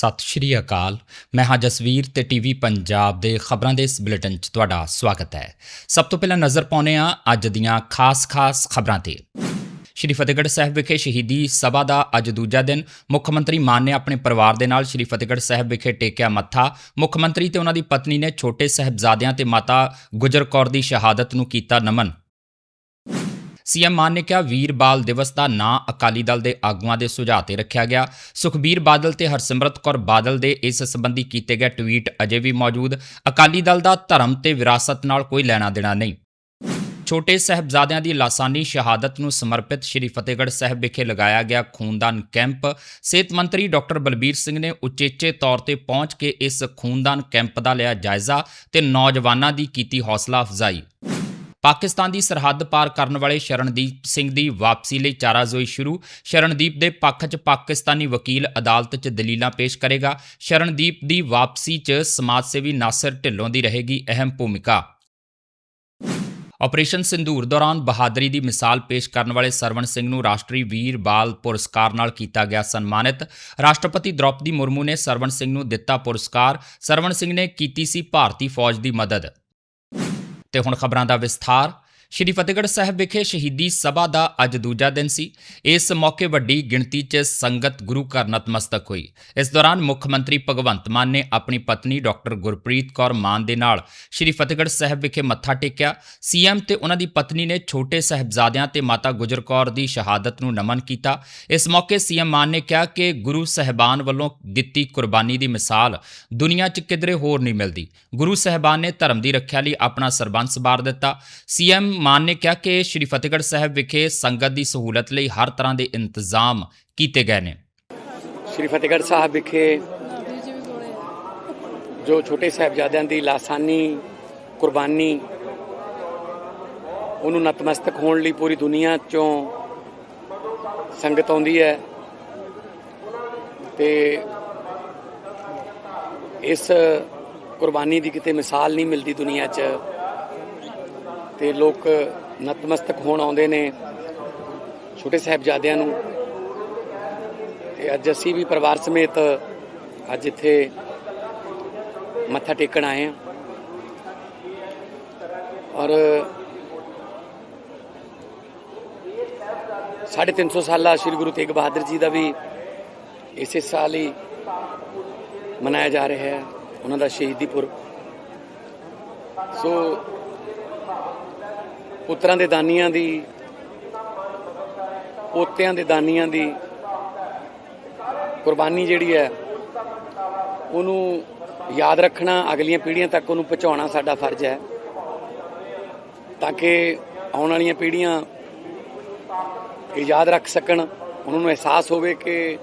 ਸਤਿ ਸ਼੍ਰੀ ਅਕਾਲ। ਮੈਂ ਹਾਂ ਜਸਵੀਰ ਤੇ ਟੀਵੀ ਪੰਜਾਬ ਦੇ ਖਬਰਾਂ ਦੇ ਇਸ ਬੁਲੇਟਿਨ 'ਚ ਤੁਹਾਡਾ ਸਵਾਗਤ ਹੈ। ਸਭ ਤੋਂ ਪਹਿਲਾਂ ਨਜ਼ਰ ਪਾਉਂਦੇ ਹਾਂ ਅੱਜ ਦੀਆਂ ਖਾਸ-ਖਾਸ ਖਬਰਾਂ ਤੇ। ਸ਼੍ਰੀ ਫਤਿਹਗੜ੍ਹ ਸਾਹਿਬ ਵਿਖੇ ਸ਼ਹੀਦੀ ਸਭਾ ਦਾ ਅੱਜ ਦੂਜਾ ਦਿਨ। ਮੁੱਖ ਮੰਤਰੀ ਮਾਨ ਨੇ ਆਪਣੇ ਪਰਿਵਾਰ ਦੇ ਨਾਲ ਸ਼੍ਰੀ ਫਤਿਹਗੜ੍ਹ ਸਾਹਿਬ ਵਿਖੇ ਟੇਕਿਆ ਮੱਥਾ। ਮੁੱਖ ਮੰਤਰੀ ਤੇ ਉਹਨਾਂ ਦੀ ਪਤਨੀ ਨੇ ਛੋਟੇ ਸਾਹਿਬਜ਼ਾਦਿਆਂ ਤੇ ਮਾਤਾ ਗੁਜਰ ਕੌਰ ਦੀ ਸ਼ਹਾਦਤ ਨੂੰ ਕੀਤਾ ਨਮਨ। ਸੀਐਮ ਮਾਨ ਨੇ ਕਿਹਾ, ਵੀਰ ਬਾਲ ਦਿਵਸ ਦਾ ਨਾਂ ਅਕਾਲੀ ਦਲ ਦੇ ਆਗੂਆਂ ਦੇ ਸੁਝਾਅ ਤੇ ਰੱਖਿਆ ਗਿਆ। ਸੁਖਬੀਰ ਬਾਦਲ ਤੇ ਹਰਸਿਮਰਤ ਕੌਰ ਬਾਦਲ ਦੇ ਇਸ ਸੰਬੰਧੀ ਕੀਤੇ ਗਏ ਟਵੀਟ ਅਜੇ ਵੀ ਮੌਜੂਦ। ਅਕਾਲੀ ਦਲ ਦਾ ਧਰਮ ਤੇ ਵਿਰਾਸਤ ਨਾਲ ਕੋਈ ਲੈਣਾ ਦੇਣਾ ਨਹੀਂ। ਛੋਟੇ ਸਾਹਿਬਜ਼ਾਦਿਆਂ ਦੀ ਲਾਸਾਨੀ ਸ਼ਹਾਦਤ ਨੂੰ ਸਮਰਪਿਤ ਸ਼੍ਰੀ ਫਤਿਹਗੜ੍ਹ ਸਾਹਿਬ ਵਿਖੇ ਲਗਾਇਆ ਗਿਆ ਖੂਨਦਾਨ ਕੈਂਪ। ਸਿਹਤ ਮੰਤਰੀ ਡਾਕਟਰ ਬਲਬੀਰ ਸਿੰਘ ਨੇ ਉਚੇਚੇ ਤੌਰ ਤੇ ਪਹੁੰਚ ਕੇ ਇਸ ਖੂਨਦਾਨ ਕੈਂਪ ਦਾ ਲਿਆ ਜਾਇਜ਼ਾ ਤੇ ਨੌਜਵਾਨਾਂ ਦੀ ਕੀਤੀ ਹੌਸਲਾ ਅਫਜ਼ਾਈ। ਪਾਕਿਸਤਾਨ ਦੀ ਸਰਹੱਦ ਪਾਰ ਕਰਨ ਵਾਲੇ ਸ਼ਰਨਦੀਪ ਸਿੰਘ ਦੀ ਵਾਪਸੀ ਲਈ ਚਾਰਾਜ਼ੋਈ ਸ਼ੁਰੂ। ਸ਼ਰਨਦੀਪ ਦੇ ਪੱਖ 'ਚ ਪਾਕਿਸਤਾਨੀ ਵਕੀਲ ਅਦਾਲਤ 'ਚ ਦਲੀਲਾਂ ਪੇਸ਼ ਕਰੇਗਾ। ਸ਼ਰਨਦੀਪ ਦੀ ਵਾਪਸੀ 'ਚ ਸਮਾਜ ਸੇਵੀ ਨਾਸਰ ਢਿੱਲੋਂ ਦੀ ਰਹੇਗੀ ਅਹਿਮ ਭੂਮਿਕਾ। ਆਪਰੇਸ਼ਨ ਸਿੰਧੂਰ ਦੌਰਾਨ ਬਹਾਦਰੀ ਦੀ ਮਿਸਾਲ ਪੇਸ਼ ਕਰਨ ਵਾਲੇ ਸਰਵਣ ਸਿੰਘ ਨੂੰ ਰਾਸ਼ਟਰੀ ਵੀਰ ਬਾਲ ਪੁਰਸਕਾਰ ਨਾਲ ਕੀਤਾ ਗਿਆ ਸਨਮਾਨਿਤ। ਰਾਸ਼ਟਰਪਤੀ ਦ੍ਰੌਪਦੀ ਮੁਰਮੂ ਨੇ ਸਰਵਣ ਸਿੰਘ ਨੂੰ ਦਿੱਤਾ ਪੁਰਸਕਾਰ। ਸਰਵਣ ਸਿੰਘ ਨੇ ਕੀਤੀ ਸੀ ਭਾਰਤੀ ਫੌਜ ਦੀ ਮਦਦ। ਤੇ ਹੁਣ ਖਬਰਾਂ ਦਾ ਵਿਸਥਾਰ ਸ਼੍ਰੀ ਫਤਿਹਗੜ੍ਹ ਸਾਹਿਬ ਵਿਖੇ ਸ਼ਹੀਦੀ ਸਭਾ ਦਾ ਅੱਜ ਦੂਜਾ ਦਿਨ ਸੀ। ਇਸ ਮੌਕੇ ਵੱਡੀ ਗਿਣਤੀ 'ਚ ਸੰਗਤ ਗੁਰੂ ਘਰ ਨਤਮਸਤਕ ਹੋਈ। ਇਸ ਦੌਰਾਨ ਮੁੱਖ ਮੰਤਰੀ ਭਗਵੰਤ ਮਾਨ ਨੇ ਆਪਣੀ ਪਤਨੀ ਡਾਕਟਰ ਗੁਰਪ੍ਰੀਤ ਕੌਰ ਮਾਨ ਦੇ ਨਾਲ ਸ਼੍ਰੀ ਫਤਿਹਗੜ੍ਹ ਸਾਹਿਬ ਵਿਖੇ ਮੱਥਾ ਟੇਕਿਆ। ਸੀਐਮ ਤੇ ਉਹਨਾਂ ਦੀ ਪਤਨੀ ਨੇ ਛੋਟੇ ਸਾਹਿਬਜ਼ਾਦਿਆਂ ਤੇ ਮਾਤਾ ਗੁਜਰ ਕੌਰ ਦੀ ਸ਼ਹਾਦਤ ਨੂੰ ਨਮਨ ਕੀਤਾ। ਇਸ ਮੌਕੇ ਸੀਐਮ ਮਾਨ ਨੇ ਕਿਹਾ ਕਿ ਗੁਰੂ ਸਹਿਬਾਨ ਵੱਲੋਂ ਦਿੱਤੀ ਕੁਰਬਾਨੀ ਦੀ ਮਿਸਾਲ ਦੁਨੀਆ 'ਚ ਕਿਧਰੇ ਹੋਰ ਨਹੀਂ ਮਿਲਦੀ। ਗੁਰੂ ਸਹਿਬਾਨ ਨੇ ਧਰਮ ਦੀ ਰੱਖਿਆ ਲਈ ਆਪਣਾ ਸਰਬੰਸ ਬਾਰ ਦਿੱਤਾ। ਸੀਐਮ ਮਾਨ ਨੇ ਕਿਹਾ ਕਿ ਸ਼੍ਰੀ ਫਤਿਹਗੜ੍ਹ ਸਾਹਿਬ ਵਿਖੇ ਸੰਗਤ ਦੀ ਸਹੂਲਤ ਲਈ ਹਰ ਤਰ੍ਹਾਂ ਦੇ ਇੰਤਜ਼ਾਮ ਕੀਤੇ ਗਏ ਨੇ। ਸ਼੍ਰੀ ਫਤਿਹਗੜ੍ਹ ਸਾਹਿਬ ਵਿਖੇ ਜੋ ਛੋਟੇ ਸਾਹਿਬਜ਼ਾਦਿਆਂ ਦੀ ਲਾਸਾਨੀ, ਕੁਰਬਾਨੀ, ਉਹਨੂੰ ਨਤਮਸਤਕ ਹੋਣ ਲਈ ਪੂਰੀ ਦੁਨੀਆ ਚੋਂ ਸੰਗਤ ਆਉਂਦੀ ਹੈ ਤੇ ਇਸ ਕੁਰਬਾਨੀ ਦੀ ਕਿਤੇ ਮਿਸਾਲ ਨਹੀਂ ਮਿਲਦੀ ਦੁਨੀਆ 'ਚ। ਤੇ ਲੋਕ ਨਤਮਸਤਕ ਹੋਣ ਆਉਂਦੇ ਨੇ ਛੋਟੇ ਸਾਹਿਬਜ਼ਾਦਿਆਂ ਨੂੰ। ਤੇ ਅੱਜ ਅਸੀਂ ਵੀ ਪਰਿਵਾਰ ਸਮੇਤ ਅੱਜ ਇੱਥੇ ਮੱਥਾ ਟੇਕਣ ਆਏ ਹਾਂ। ਔਰ 350 ਸਾਲਾ ਸ੍ਰੀ ਗੁਰੂ ਤੇਗ ਬਹਾਦਰ ਜੀ ਦਾ ਵੀ ਇਸੇ ਸਾਲ ਹੀ ਮਨਾਇਆ ਜਾ ਰਿਹਾ ਹੈ, ਉਹਨਾਂ ਦਾ ਸ਼ਹੀਦੀ ਪੁਰਬ। ਸੋ ਪੁੱਤਰਾਂ ਦੇ ਦਾਨੀਆਂ ਦੀ, ਪੋਤਿਆਂ ਦੇ ਦਾਨੀਆਂ ਦੀ ਕੁਰਬਾਨੀ ਜਿਹੜੀ ਹੈ, ਉਹਨੂੰ ਯਾਦ ਰੱਖਣਾ, ਅਗਲੀਆਂ ਪੀੜ੍ਹੀਆਂ ਤੱਕ ਉਹਨੂੰ ਪਹੁੰਚਾਉਣਾ ਸਾਡਾ ਫਰਜ਼ ਹੈ। ਤਾਂ ਕਿ ਆਉਣ ਵਾਲੀਆਂ ਪੀੜ੍ਹੀਆਂ ਇਹ ਯਾਦ ਰੱਖ ਸਕਣ, ਉਹਨਾਂ ਨੂੰ ਅਹਿਸਾਸ ਹੋਵੇ ਕਿ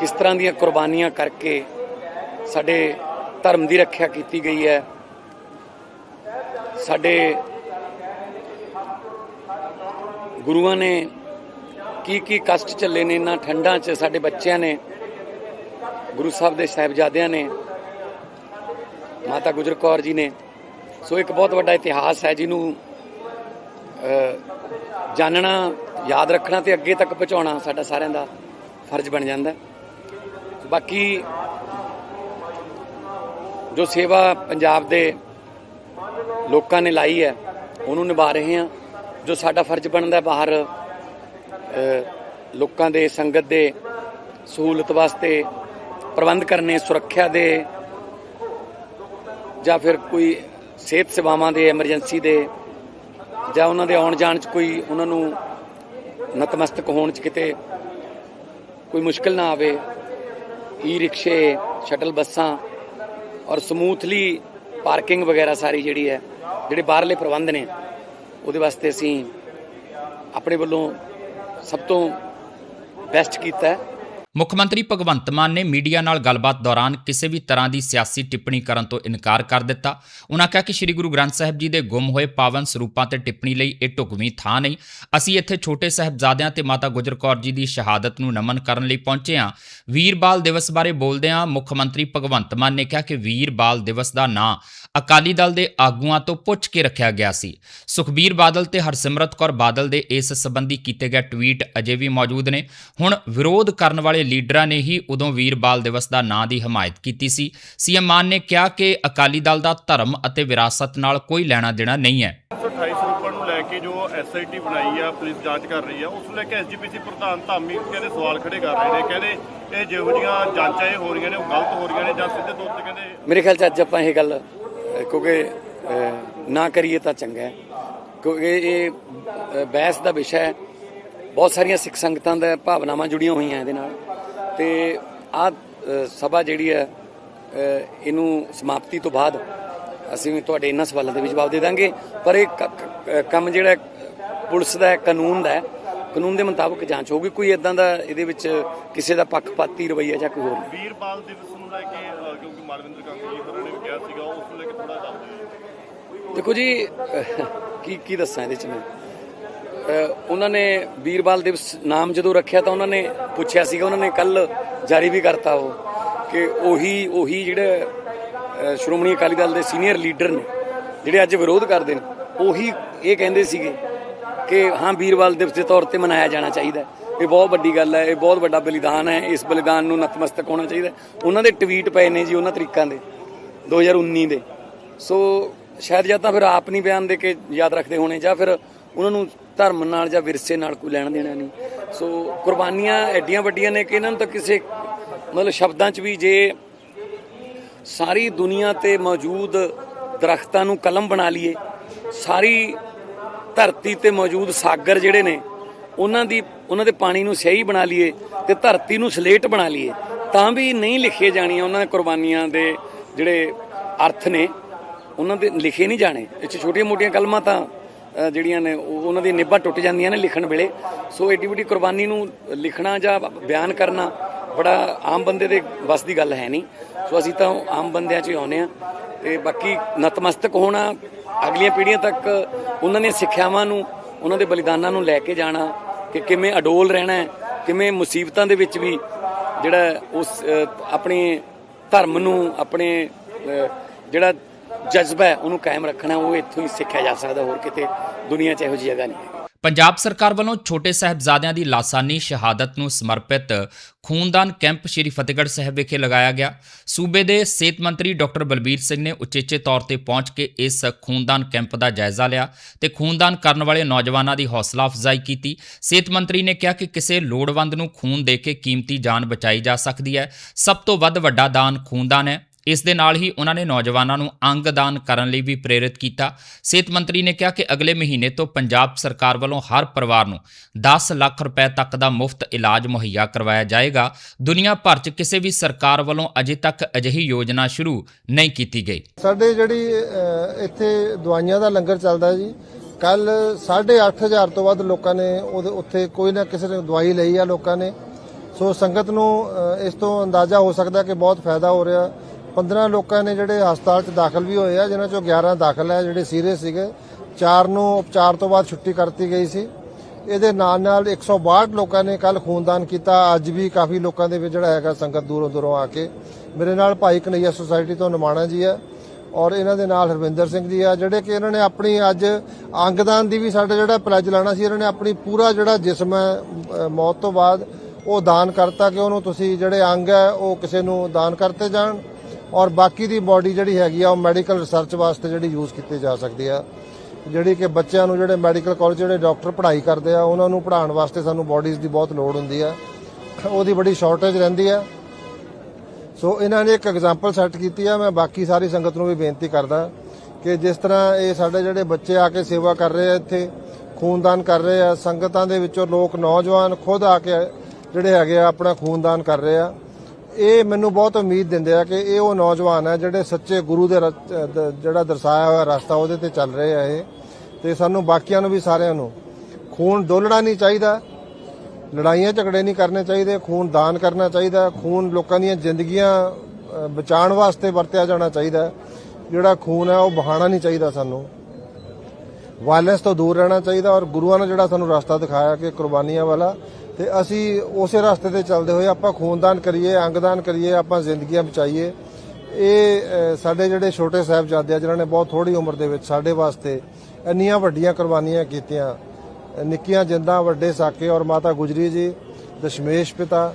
ਕਿਸ ਤਰ੍ਹਾਂ ਦੀਆਂ ਕੁਰਬਾਨੀਆਂ ਕਰਕੇ ਸਾਡੇ ਧਰਮ ਦੀ ਰੱਖਿਆ ਕੀਤੀ ਗਈ ਹੈ। ਸਾਡੇ ਗੁਰੂਆਂ ਨੇ ਕੀ ਕੀ ਕਸ਼ਟ ਝੱਲੇ ਨੇ ਇਹਨਾਂ ਠੰਡਾਂ 'ਚ ਸਾਡੇ ਬੱਚਿਆਂ ਨੇ, ਗੁਰੂ ਸਾਹਿਬ ਦੇ ਸਾਹਿਬਜ਼ਾਦਿਆਂ ਨੇ, ਮਾਤਾ ਗੁਜਰ ਕੌਰ ਜੀ ਨੇ। ਸੋ ਇੱਕ ਬਹੁਤ ਵੱਡਾ ਇਤਿਹਾਸ ਹੈ ਜਿਹਨੂੰ ਜਾਣਨਾ ਯਾਦ ਰੱਖਣਾ ਤੇ ਅੱਗੇ ਤੱਕ ਪਹੁੰਚਾਉਣਾ ਸਾਡਾ ਸਾਰਿਆਂ ਦਾ ਫਰਜ਼ ਬਣ ਜਾਂਦਾ ਬਾਕੀ ਜੋ ਸੇਵਾ ਪੰਜਾਬ ਦੇ ਲੋਕਾਂ ਨੇ ਲਾਈ ਹੈ, ਉਹਨੂੰ ਨਿਭਾ ਰਹੇ ਹਾਂ। ਜੋ ਸਾਡਾ ਫਰਜ਼ ਬਣਦਾ ਬਾਹਰ ਲੋਕਾਂ ਦੇ ਸੰਗਤ ਦੇ ਸਹੂਲਤ ਵਾਸਤੇ ਪ੍ਰਬੰਧ ਕਰਨੇ, ਸੁਰੱਖਿਆ ਦੇ, ਜਾਂ ਫਿਰ ਕੋਈ ਸਿਹਤ ਸੇਵਾਵਾਂ ਦੇ, ਐਮਰਜੈਂਸੀ ਦੇ, ਜਾਂ ਉਹਨਾਂ ਦੇ ਆਉਣ ਜਾਣ 'ਚ ਕੋਈ ਉਹਨਾਂ ਨੂੰ ਨਤਮਸਤਕ ਹੋਣ 'ਚ ਕਿਤੇ ਕੋਈ ਮੁਸ਼ਕਲ ਨਾ ਆਵੇ ਈ ਰਿਕਸ਼ੇ ਸ਼ਟਲ ਬੱਸਾਂ ਔਰ ਸਮੂਥਲੀ ਪਾਰਕਿੰਗ ਵਗੈਰਾ ਸਾਰੀ ਜਿਹੜੀ ਹੈ, ਜਿਹੜੇ ਬਾਹਰਲੇ ਪ੍ਰਬੰਧ ਨੇ ਉਹਦੇ ਵਾਸਤੇ ਅਸੀਂ ਆਪਣੇ ਵੱਲੋਂ ਸਭ ਤੋਂ ਬੈਸਟ ਕੀਤਾ ਮੁੱਖ ਮੰਤਰੀ ਭਗਵੰਤ ਮਾਨ ਨੇ ਮੀਡੀਆ ਨਾਲ ਗੱਲਬਾਤ ਦੌਰਾਨ ਕਿਸੇ ਵੀ ਤਰ੍ਹਾਂ ਦੀ ਸਿਆਸੀ ਟਿੱਪਣੀ ਕਰਨ ਤੋਂ ਇਨਕਾਰ ਕਰ ਦਿੱਤਾ। ਉਹਨਾਂ ਕਿਹਾ ਕਿ ਸ੍ਰੀ ਗੁਰੂ ਗ੍ਰੰਥ ਸਾਹਿਬ ਜੀ ਦੇ ਗੁੰਮ ਹੋਏ ਪਾਵਨ ਸਰੂਪਾਂ ਤੇ ਟਿੱਪਣੀ ਲਈ ਇਹ ਢੁਕਵੀਂ ਥਾਂ ਨਹੀਂ। ਅਸੀਂ ਇੱਥੇ ਛੋਟੇ ਸਾਹਿਬਜ਼ਾਦਿਆਂ ਤੇ ਮਾਤਾ ਗੁਜਰ ਕੌਰ ਜੀ ਦੀ ਸ਼ਹਾਦਤ ਨੂੰ ਨਮਨ ਕਰਨ ਲਈ ਪਹੁੰਚੇ ਹਾਂ। ਵੀਰ ਬਾਲ ਦਿਵਸ ਬਾਰੇ ਬੋਲਦਿਆਂ ਮੁੱਖ ਮੰਤਰੀ ਭਗਵੰਤ ਮਾਨ ਨੇ ਕਿਹਾ ਕਿ ਵੀਰ ਬਾਲ ਦਿਵਸ ਦਾ ਨਾਂ ਅਕਾਲੀ ਦਲ ਦੇ ਆਗੂਆਂ ਤੋਂ ਪੁੱਛ ਕੇ ਰੱਖਿਆ ਗਿਆ ਸੀ। ਸੁਖਬੀਰ ਬਾਦਲ ਤੇ ਹਰਸਿਮਰਤ ਕੌਰ ਬਾਦਲ ਦੇ ਇਸ ਸੰਬੰਧੀ ਕੀਤੇ ਗਏ ਟਵੀਟ ਅਜੇ ਵੀ ਮੌਜੂਦ ਨੇ। ਹੁਣ ਵਿਰੋਧ ਕਰਨ ਵਾਲੇ ਲੀਡਰਾਂ ਨੇ ਹੀ ਉਦੋਂ ਵੀਰ ਬਾਲ ਦਿਵਸ ਦਾ ਨਾਂ ਦੀ ਹਮਾਇਤ ਕੀਤੀ ਸੀ। ਸੀਐਮ ਮਾਨ ਨੇ ਕਿਹਾ ਕਿ ਅਕਾਲੀ ਦਲ ਦਾ ਧਰਮ ਅਤੇ ਵਿਰਾਸਤ ਨਾਲ ਕੋਈ ਲੈਣਾ ਦੇਣਾ ਨਹੀਂ ਹੈ। 128 ਸਰੂਪਾਂ ਨੂੰ ਲੈ ਕੇ ਜੋ ਐਸਆਈਟੀ ਬਣਾਈ ਆ ਪੁਲਿਸ ਜਾਂਚ ਕਰ ਰਹੀ ਆ ਉਸ ਨੂੰ ਲੈ ਕੇ ਐਸਜੀਪੀਸੀ ਪ੍ਰਧਾਨ ਧਾਮੀ ਕਹਿੰਦੇ ਸਵਾਲ ਖੜੇ ਕਰ ਰਹੇ ਨੇ। ਕਹਿੰਦੇ ਇਹ ਜਿਹੋ ਜਿਹੀਆਂ ਜਾਂਚਾਂ ਇਹ ਹੋ ਰਹੀਆਂ ਨੇ ਉਹ ਗਲਤ ਹੋ ਰਹੀਆਂ ਨੇ ਜਾਂ ਸਿੱਧੇ ਤੌਰ ਤੇ ਕਹਿੰਦੇ ਮੇਰੇ ਖਿਆਲ ਚ ਅੱਜ ਆਪਾਂ ਇਹ ਗੱਲ ਕਿਉਂਕਿ ਨਾ ਕਰੀਏ ਤਾਂ ਚੰਗਾ ਹੈ। ਕਿਉਂਕਿ ਇਹ ਬਹਿਸ ਦਾ ਵਿਸ਼ਾ ਹੈ। ਬਹੁਤ ਸਾਰੀਆਂ ਸਿੱਖ ਸੰਗਤਾਂ ਦਾ ਭਾਵਨਾਵਾਂ ਜੁੜੀਆਂ ਹੋਈਆਂ ਇਹਦੇ ਨਾਲ। ਤੇ ਆ ਸਭਾ ਜਿਹੜੀ ਹੈ ਇਹਨੂੰ ਸਮਾਪਤੀ ਤੋਂ ਬਾਅਦ ਅਸੀਂ ਵੀ ਤੁਹਾਡੇ ਇਹਨਾਂ ਸਵਾਲਾਂ ਦੇ ਵੀ ਜਵਾਬ ਦੇ ਦਾਂਗੇ। ਪਰ ਇਹ ਕੰਮ ਜਿਹੜਾ ਪੁਲਿਸ ਦਾ ਕਾਨੂੰਨ ਦਾ ਕਾਨੂੰਨ ਦੇ ਮੁਤਾਬਕ ਜਾਂਚ ਹੋਊਗੀ। ਕੋਈ ਇਦਾਂ ਦਾ ਇਹਦੇ ਵਿੱਚ ਕਿਸੇ ਦਾ ਪੱਖਪਾਤੀ ਰਵੱਈਆ ਜਾਂ ਕੋਈ ਹੋਰ ਨਹੀਂ। ਦਿਵਸ ਨੂੰ ਲੈ ਕੇ ਕਿਉਂਕਿ ਮਾਲਵਿੰਦਰ ਕਾਂਗੀ ਜੀ ਹੋਰਾਂ ਨੇ ਵੀ ਕਿਹਾ ਸੀਗਾ ਉਸ ਨੂੰ ਲੈ ਕੇ ਥੋੜਾ ਦੱਸ ਦਿਓ ਦੇਖੋ ਜੀ, ਕੀ ਕੀ ਦੱਸਾਂ ਇਹਦੇ ਚ ਮੈਂ? ਉਹਨਾਂ ਨੇ ਵੀਰਬਾਲ ਦਿਵਸ ਨਾਮ ਜਦੋਂ ਰੱਖਿਆ ਤਾਂ ਉਹਨਾਂ ਨੇ ਪੁੱਛਿਆ ਸੀਗਾ, ਉਹਨਾਂ ਨੇ ਕੱਲ ਜਾਰੀ ਵੀ ਕਰਤਾ ਉਹ, ਕਿ ਉਹੀ ਉਹੀ ਜਿਹੜੇ ਸ਼੍ਰੋਮਣੀ ਅਕਾਲੀ ਦਲ ਦੇ ਸੀਨੀਅਰ ਲੀਡਰ ਨੇ, ਜਿਹੜੇ ਅੱਜ ਵਿਰੋਧ ਕਰਦੇ ਨੇ, ਉਹੀ ਇਹ ਕਹਿੰਦੇ ਸੀਗੇ ਕਿ ਹਾਂ ਵੀਰਵਾਲ ਦਿਵਸ ਦੇ ਤੌਰ ਤੇ ਮਨਾਇਆ ਜਾਣਾ ਚਾਹੀਦਾ ਇਹ ਬਹੁਤ ਵੱਡੀ ਗੱਲ ਹੈ, ਇਹ ਬਹੁਤ ਵੱਡਾ ਬਲੀਦਾਨ ਹੈ, ਇਸ ਬਲੀਦਾਨ ਨੂੰ ਨਤਮਸਤਕ ਹੋਣਾ ਚਾਹੀਦਾ ਉਹਨਾਂ ਦੇ ਟਵੀਟ ਪਏ ਨੇ ਜੀ ਉਹਨਾਂ ਤਰੀਕਾਂ ਦੇ 2019 ਦੇ। ਸੋ ਸ਼ਾਇਦ ਜਾਂ ਤਾਂ ਫਿਰ ਆਪ ਨਹੀਂ ਬਿਆਨ ਦੇ ਕੇ ਯਾਦ ਰੱਖਦੇ ਹੋਣੇ, ਜਾਂ ਫਿਰ ਉਹਨਾਂ ਨੂੰ ਧਰਮ ਨਾਲ ਜਾਂ ਵਿਰਸੇ ਨਾਲ ਕੋਈ ਲੈਣ ਦੇਣਾ ਨਹੀਂ। ਸੋ ਕੁਰਬਾਨੀਆਂ ਐਡੀਆਂ ਵੱਡੀਆਂ ਨੇ ਕਿ ਇਹਨਾਂ ਨੂੰ ਤਾਂ ਕਿਸੇ ਮਤਲਬ ਸ਼ਬਦਾਂ 'ਚ ਵੀ ਜੇ ਸਾਰੀ ਦੁਨੀਆ ਤੇ ਮੌਜੂਦ ਦਰਖਤਾਂ ਨੂੰ ਕਲਮ ਬਣਾ ਲਈਏ, ਸਾਰੀ ਧਰਤੀ ਤੇ ਮੌਜੂਦ ਸਾਗਰ ਜਿਹੜੇ ਨੇ, ਉਹਨਾਂ ਦੀ, ਉਹਨਾਂ ਦੇ ਪਾਣੀ ਨੂੰ ਸਹੀ ਬਣਾ ਲਈਏ ਤੇ ਧਰਤੀ ਨੂੰ ਸਲੇਟ ਬਣਾ ਲਈਏ, ਤਾਂ ਵੀ ਨਹੀਂ ਲਿਖੇ ਜਾਣੀਆਂ ਉਹਨਾਂ ਦੇ ਕੁਰਬਾਨੀਆਂ ਦੇ ਜਿਹੜੇ ਅਰਥ ਨੇ। ਉਹਨਾਂ ਦੇ ਲਿਖੇ ਨਹੀਂ ਜਾਣੇ। ਇਹ ਛੋਟੀਆਂ-ਮੋਟੀਆਂ ਕਲਮਾਂ ਤਾਂ ਜਿਹੜੀਆਂ ਨੇ, ਉਹ- ਉਹਨਾਂ ਦੀ ਨਿਭਾ ਟੁੱਟ ਜਾਂਦੀਆਂ ਨੇ ਲਿਖਣ ਵੇਲੇ। ਸੋ ਏਡੀ ਵੱਡੀ ਕੁਰਬਾਨੀ ਨੂੰ ਲਿਖਣਾ ਜਾਂ ਬਿਆਨ ਕਰਨਾ ਬੜਾ ਆਮ ਬੰਦੇ ਦੇ ਵੱਸ ਦੀ ਗੱਲ ਹੈ ਨਹੀਂ। ਸੋ ਅਸੀਂ ਤਾਂ ਆਮ ਬੰਦਿਆਂ 'ਚ ਹੀ ਆਉਂਦੇ ਆ ਤੇ ਬਾਕੀ ਨਤਮਸਤਕ ਹੋਣਾ, ਅਗਲੀਆਂ ਪੀੜ੍ਹੀਆਂ ਤੱਕ ਉਹਨਾਂ ਦੀਆਂ ਸਿੱਖਿਆਵਾਂ ਨੂੰ, ਉਹਨਾਂ ਦੇ ਬਲੀਦਾਨਾਂ ਨੂੰ ਲੈ ਕੇ ਜਾਣਾ, ਕਿ ਕਿਵੇਂ ਅਡੋਲ ਰਹਿਣਾ ਹੈ, ਕਿਵੇਂ ਮੁਸੀਬਤਾਂ ਦੇ ਵਿੱਚ ਵੀ ਜਿਹੜਾ ਉਸ ਆਪਣੇ ਧਰਮ ਨੂੰ, ਆਪਣੇ ਜਿਹੜਾ ਜਜ਼ਬਾ ਹੈ, ਉਹਨੂੰ ਕਾਇਮ ਰੱਖਣਾ, ਉਹ ਇੱਥੋਂ ਹੀ ਸਿੱਖਿਆ ਜਾ ਸਕਦਾ, ਹੋਰ ਕਿਤੇ ਦੁਨੀਆ 'ਚ ਇਹੋ ਜਿਹੀ ਜਗ੍ਹਾ ਨਹੀਂ ਹੈ। ਪੰਜਾਬ ਸਰਕਾਰ ਵੱਲੋਂ ਛੋਟੇ ਸਾਹਿਬਜ਼ਾਦਿਆਂ ਦੀ ਲਾਸਾਨੀ ਸ਼ਹਾਦਤ ਨੂੰ ਸਮਰਪਿਤ ਖੂਨਦਾਨ ਕੈਂਪ ਸ਼੍ਰੀ ਫਤਿਹਗੜ੍ਹ ਸਾਹਿਬ ਵਿਖੇ ਲਗਾਇਆ ਗਿਆ। ਸੂਬੇ ਦੇ ਸਿਹਤ ਮੰਤਰੀ ਡਾਕਟਰ ਬਲਬੀਰ ਸਿੰਘ ਨੇ ਉਚੇਚੇ ਤੌਰ ਤੇ ਪਹੁੰਚ ਕੇ ਇਸ ਖੂਨਦਾਨ ਕੈਂਪ ਦਾ ਜਾਇਜ਼ਾ ਲਿਆ ਤੇ ਖੂਨਦਾਨ ਕਰਨ ਵਾਲੇ ਨੌਜਵਾਨਾਂ ਦੀ ਹੌਸਲਾ ਅਫਜ਼ਾਈ ਕੀਤੀ। ਸਿਹਤ ਮੰਤਰੀ ਨੇ ਕਿਹਾ ਕਿ ਕਿਸੇ ਲੋੜਵੰਦ ਨੂੰ ਖੂਨ ਦੇ ਕੇ ਕੀਮਤੀ ਜਾਨ ਬਚਾਈ ਜਾ ਸਕਦੀ ਹੈ। ਸਭ ਤੋਂ ਵੱਧ ਵੱਡਾ ਦਾਨ ਖੂਨਦਾਨ ਹੈ। ਇਸ ਦੇ ਨਾਲ ਹੀ ਉਹਨਾਂ ਨੇ ਨੌਜਵਾਨਾਂ ਨੂੰ ਅੰਗਦਾਨ ਕਰਨ ਲਈ ਵੀ ਪ੍ਰੇਰਿਤ ਕੀਤਾ। ਸਿਹਤ ਮੰਤਰੀ ਨੇ ਕਿਹਾ ਕਿ ਅਗਲੇ ਮਹੀਨੇ ਤੋਂ ਪੰਜਾਬ ਸਰਕਾਰ ਵੱਲੋਂ ਹਰ ਪਰਿਵਾਰ ਨੂੰ 10 ਲੱਖ ਰੁਪਏ ਤੱਕ ਦਾ ਮੁਫਤ ਇਲਾਜ ਮੁਹੱਈਆ ਕਰਵਾਇਆ ਜਾਏਗਾ। ਦੁਨੀਆ ਭਰ 'ਚ ਕਿਸੇ ਵੀ ਸਰਕਾਰ ਵੱਲੋਂ ਅਜੇ ਤੱਕ ਅਜਿਹੀ ਯੋਜਨਾ ਸ਼ੁਰੂ ਨਹੀਂ ਕੀਤੀ ਗਈ। ਸਾਡੇ ਜਿਹੜੀ ਇੱਥੇ ਦਵਾਈਆਂ ਦਾ ਲੰਗਰ ਚੱਲਦਾ ਜੀ ਕੱਲ 8500 ਤੋਂ ਵੱਧ ਲੋਕਾਂ ਨੇ ਉਹਦੇ, ਉੱਥੇ ਕੋਈ ਨਾ ਕਿਸੇ ਨੇ ਦਵਾਈ ਲਈ ਆ ਲੋਕਾਂ ਨੇ। ਸੋ ਸੰਗਤ ਨੂੰ ਇਸ ਤੋਂ ਅੰਦਾਜ਼ਾ ਹੋ ਸਕਦਾ ਕਿ ਬਹੁਤ ਫਾਇਦਾ ਹੋ ਰਿਹਾ। 15 ਲੋਕਾਂ ਨੇ ਜਿਹੜੇ ਹਸਪਤਾਲ 'ਚ ਦਾਖਲ ਵੀ ਹੋਏ ਆ, ਜਿਨ੍ਹਾਂ ਚੋਂ 11 ਦਾਖਲ ਹੈ ਜਿਹੜੇ ਸੀਰੀਅਸ ਸੀਗੇ। ਚਾਰ ਨੂੰ ਉਪਚਾਰ ਤੋਂ ਬਾਅਦ ਛੁੱਟੀ ਕਰਤੀ ਗਈ ਸੀ। ਇਹਦੇ ਨਾਲ ਨਾਲ 162 ਲੋਕਾਂ ਨੇ ਕੱਲ ਖੂਨਦਾਨ ਕੀਤਾ। ਅੱਜ ਵੀ ਕਾਫੀ ਲੋਕਾਂ ਦੇ ਵਿੱਚ ਜਿਹੜਾ ਹੈਗਾ ਸੰਗਤ ਦੂਰੋਂ ਦੂਰੋਂ ਆ ਕੇ ਮੇਰੇ ਨਾਲ ਭਾਈ ਕਨਈਆ ਸੁਸਾਇਟੀ ਤੋਂ ਨਿਮਾਣਾ ਜੀ ਹੈ ਔਰ ਇਹਨਾਂ ਦੇ ਨਾਲ ਹਰਵਿੰਦਰ ਸਿੰਘ ਜੀ ਆ, ਜਿਹੜੇ ਕਿ ਇਹਨਾਂ ਨੇ ਆਪਣੀ ਅੱਜ ਅੰਗਦਾਨ ਦੀ ਵੀ ਸਾਡਾ ਜਿਹੜਾ ਪਲੱਜ ਲਾਣਾ ਸੀ, ਇਹਨਾਂ ਨੇ ਆਪਣੀ ਪੂਰਾ ਜਿਹੜਾ ਜਿਸਮ ਹੈ ਮੌਤ ਤੋਂ ਬਾਅਦ ਉਹ ਦਾਨ ਕਰਤਾ ਕਿ ਉਹਨੂੰ ਤੁਸੀਂ ਜਿਹੜੇ ਅੰਗ ਹੈ, ਉਹ ਕਿਸੇ ਨੂੰ ਦਾਨ ਕਰਤੇ ਜਾਣ। ਔਰ ਬਾਕੀ ਦੀ ਬਾਡੀ ਜਿਹੜੀ ਹੈਗੀ ਆ, ਉਹ ਮੈਡੀਕਲ ਰਿਸਰਚ ਵਾਸਤੇ ਜਿਹੜੀ ਯੂਜ਼ ਕੀਤੀ ਜਾ ਸਕਦੀ ਆ। ਜਿਹੜੀ ਕਿ ਬੱਚਿਆਂ ਨੂੰ ਜਿਹੜੇ ਮੈਡੀਕਲ ਕਾਲਜ ਜਿਹੜੇ ਡਾਕਟਰ ਪੜ੍ਹਾਈ ਕਰਦੇ ਆ, ਉਹਨਾਂ ਨੂੰ ਪੜ੍ਹਾਉਣ ਵਾਸਤੇ ਸਾਨੂੰ ਬਾਡੀਜ਼ ਦੀ ਬਹੁਤ ਲੋੜ ਹੁੰਦੀ ਆ। ਉਹਦੀ ਬੜੀ ਸ਼ਾਰਟੇਜ ਰਹਿੰਦੀ ਆ। ਸੋ ਇਹਨਾਂ ਨੇ ਇੱਕ ਐਗਜ਼ਾਮਪਲ ਸੈੱਟ ਕੀਤੀ ਆ। ਮੈਂ ਬਾਕੀ ਸਾਰੀ ਸੰਗਤ ਨੂੰ ਵੀ ਬੇਨਤੀ ਕਰਦਾ ਕਿ ਜਿਸ ਤਰ੍ਹਾਂ ਇਹ ਸਾਡੇ ਜਿਹੜੇ ਬੱਚੇ ਆ ਕੇ ਸੇਵਾ ਕਰ ਰਹੇ ਆ ਇੱਥੇ, ਖੂਨਦਾਨ ਕਰ ਰਹੇ ਆ, ਸੰਗਤਾਂ ਦੇ ਵਿੱਚੋਂ ਲੋਕ ਨੌਜਵਾਨ ਖੁਦ ਆ ਕੇ ਜਿਹੜੇ ਹੈਗੇ ਆ, ਆਪਣਾ ਖੂਨਦਾਨ ਕਰ ਰਹੇ ਆ। ਇਹ ਮੈਨੂੰ ਬਹੁਤ ਉਮੀਦ ਦਿੰਦੇ ਆ ਕਿ ਇਹ ਉਹ ਨੌਜਵਾਨ ਆ ਜਿਹੜੇ ਸੱਚੇ ਗੁਰੂ ਦੇ ਰਸ- ਜਿਹੜਾ ਦਰਸਾਇਆ ਹੋਇਆ ਰਸਤਾ ਉਹਦੇ ਤੇ ਚੱਲ ਰਹੇ ਆ ਇਹ। ਤੇ ਸਾਨੂੰ ਬਾਕੀਆਂ ਨੂੰ ਵੀ ਸਾਰਿਆਂ ਨੂੰ ਖੂਨ ਡੋਲਣਾ ਨਹੀਂ ਚਾਹੀਦਾ, ਲੜਾਈਆਂ ਝਗੜੇ ਨਹੀਂ ਕਰਨੇ ਚਾਹੀਦੇ, ਖੂਨ ਦਾਨ ਕਰਨਾ ਚਾਹੀਦਾ, ਖੂਨ ਲੋਕਾਂ ਦੀਆਂ ਜ਼ਿੰਦਗੀਆਂ ਬਚਾਉਣ ਵਾਸਤੇ ਵਰਤਿਆ ਜਾਣਾ ਚਾਹੀਦਾ। ਜਿਹੜਾ ਖੂਨ ਹੈ ਉਹ ਬਹਾਣਾ ਨਹੀਂ ਚਾਹੀਦਾ ਸਾਨੂੰ। ਵਾਇਲੈਂਸ ਤੋਂ ਦੂਰ ਰਹਿਣਾ ਚਾਹੀਦਾ ਔਰ ਗੁਰੂਆਂ ਨੇ ਜਿਹੜਾ ਸਾਨੂੰ ਰਸਤਾ ਦਿਖਾਇਆ ਕਿ ਕੁਰਬਾਨੀਆਂ ਵਾਲਾ ਤੇ ਅਸੀਂ ਉਸੇ ਰਸਤੇ ਤੇ ਚੱਲਦੇ ਹੋਏ ਆਪਾਂ ਖੂਨਦਾਨ ਕਰੀਏ, ਅੰਗਦਾਨ ਕਰੀਏ, ਆਪਾਂ ਜ਼ਿੰਦਗੀਆਂ ਬਚਾਈਏ। ਇਹ ਸਾਡੇ ਜਿਹੜੇ ਛੋਟੇ ਸਾਹਿਬਜ਼ਾਦੇ ਆ ਜਿਨ੍ਹਾਂ ਨੇ ਬਹੁਤ ਥੋੜੀ ਉਮਰ ਦੇ ਵਿੱਚ ਸਾਡੇ ਵਾਸਤੇ ਇੰਨੀਆਂ ਵੱਡੀਆਂ ਕੁਰਬਾਨੀਆਂ ਕੀਤੀਆਂ ਨਿੱਕੀਆਂ ਜਿੰਦਾਂ, ਵੱਡੇ ਸਾਕੇ ਔਰ ਮਾਤਾ ਗੁਜਰੀ ਜੀ, ਦਸ਼ਮੇਸ਼ ਪਿਤਾ,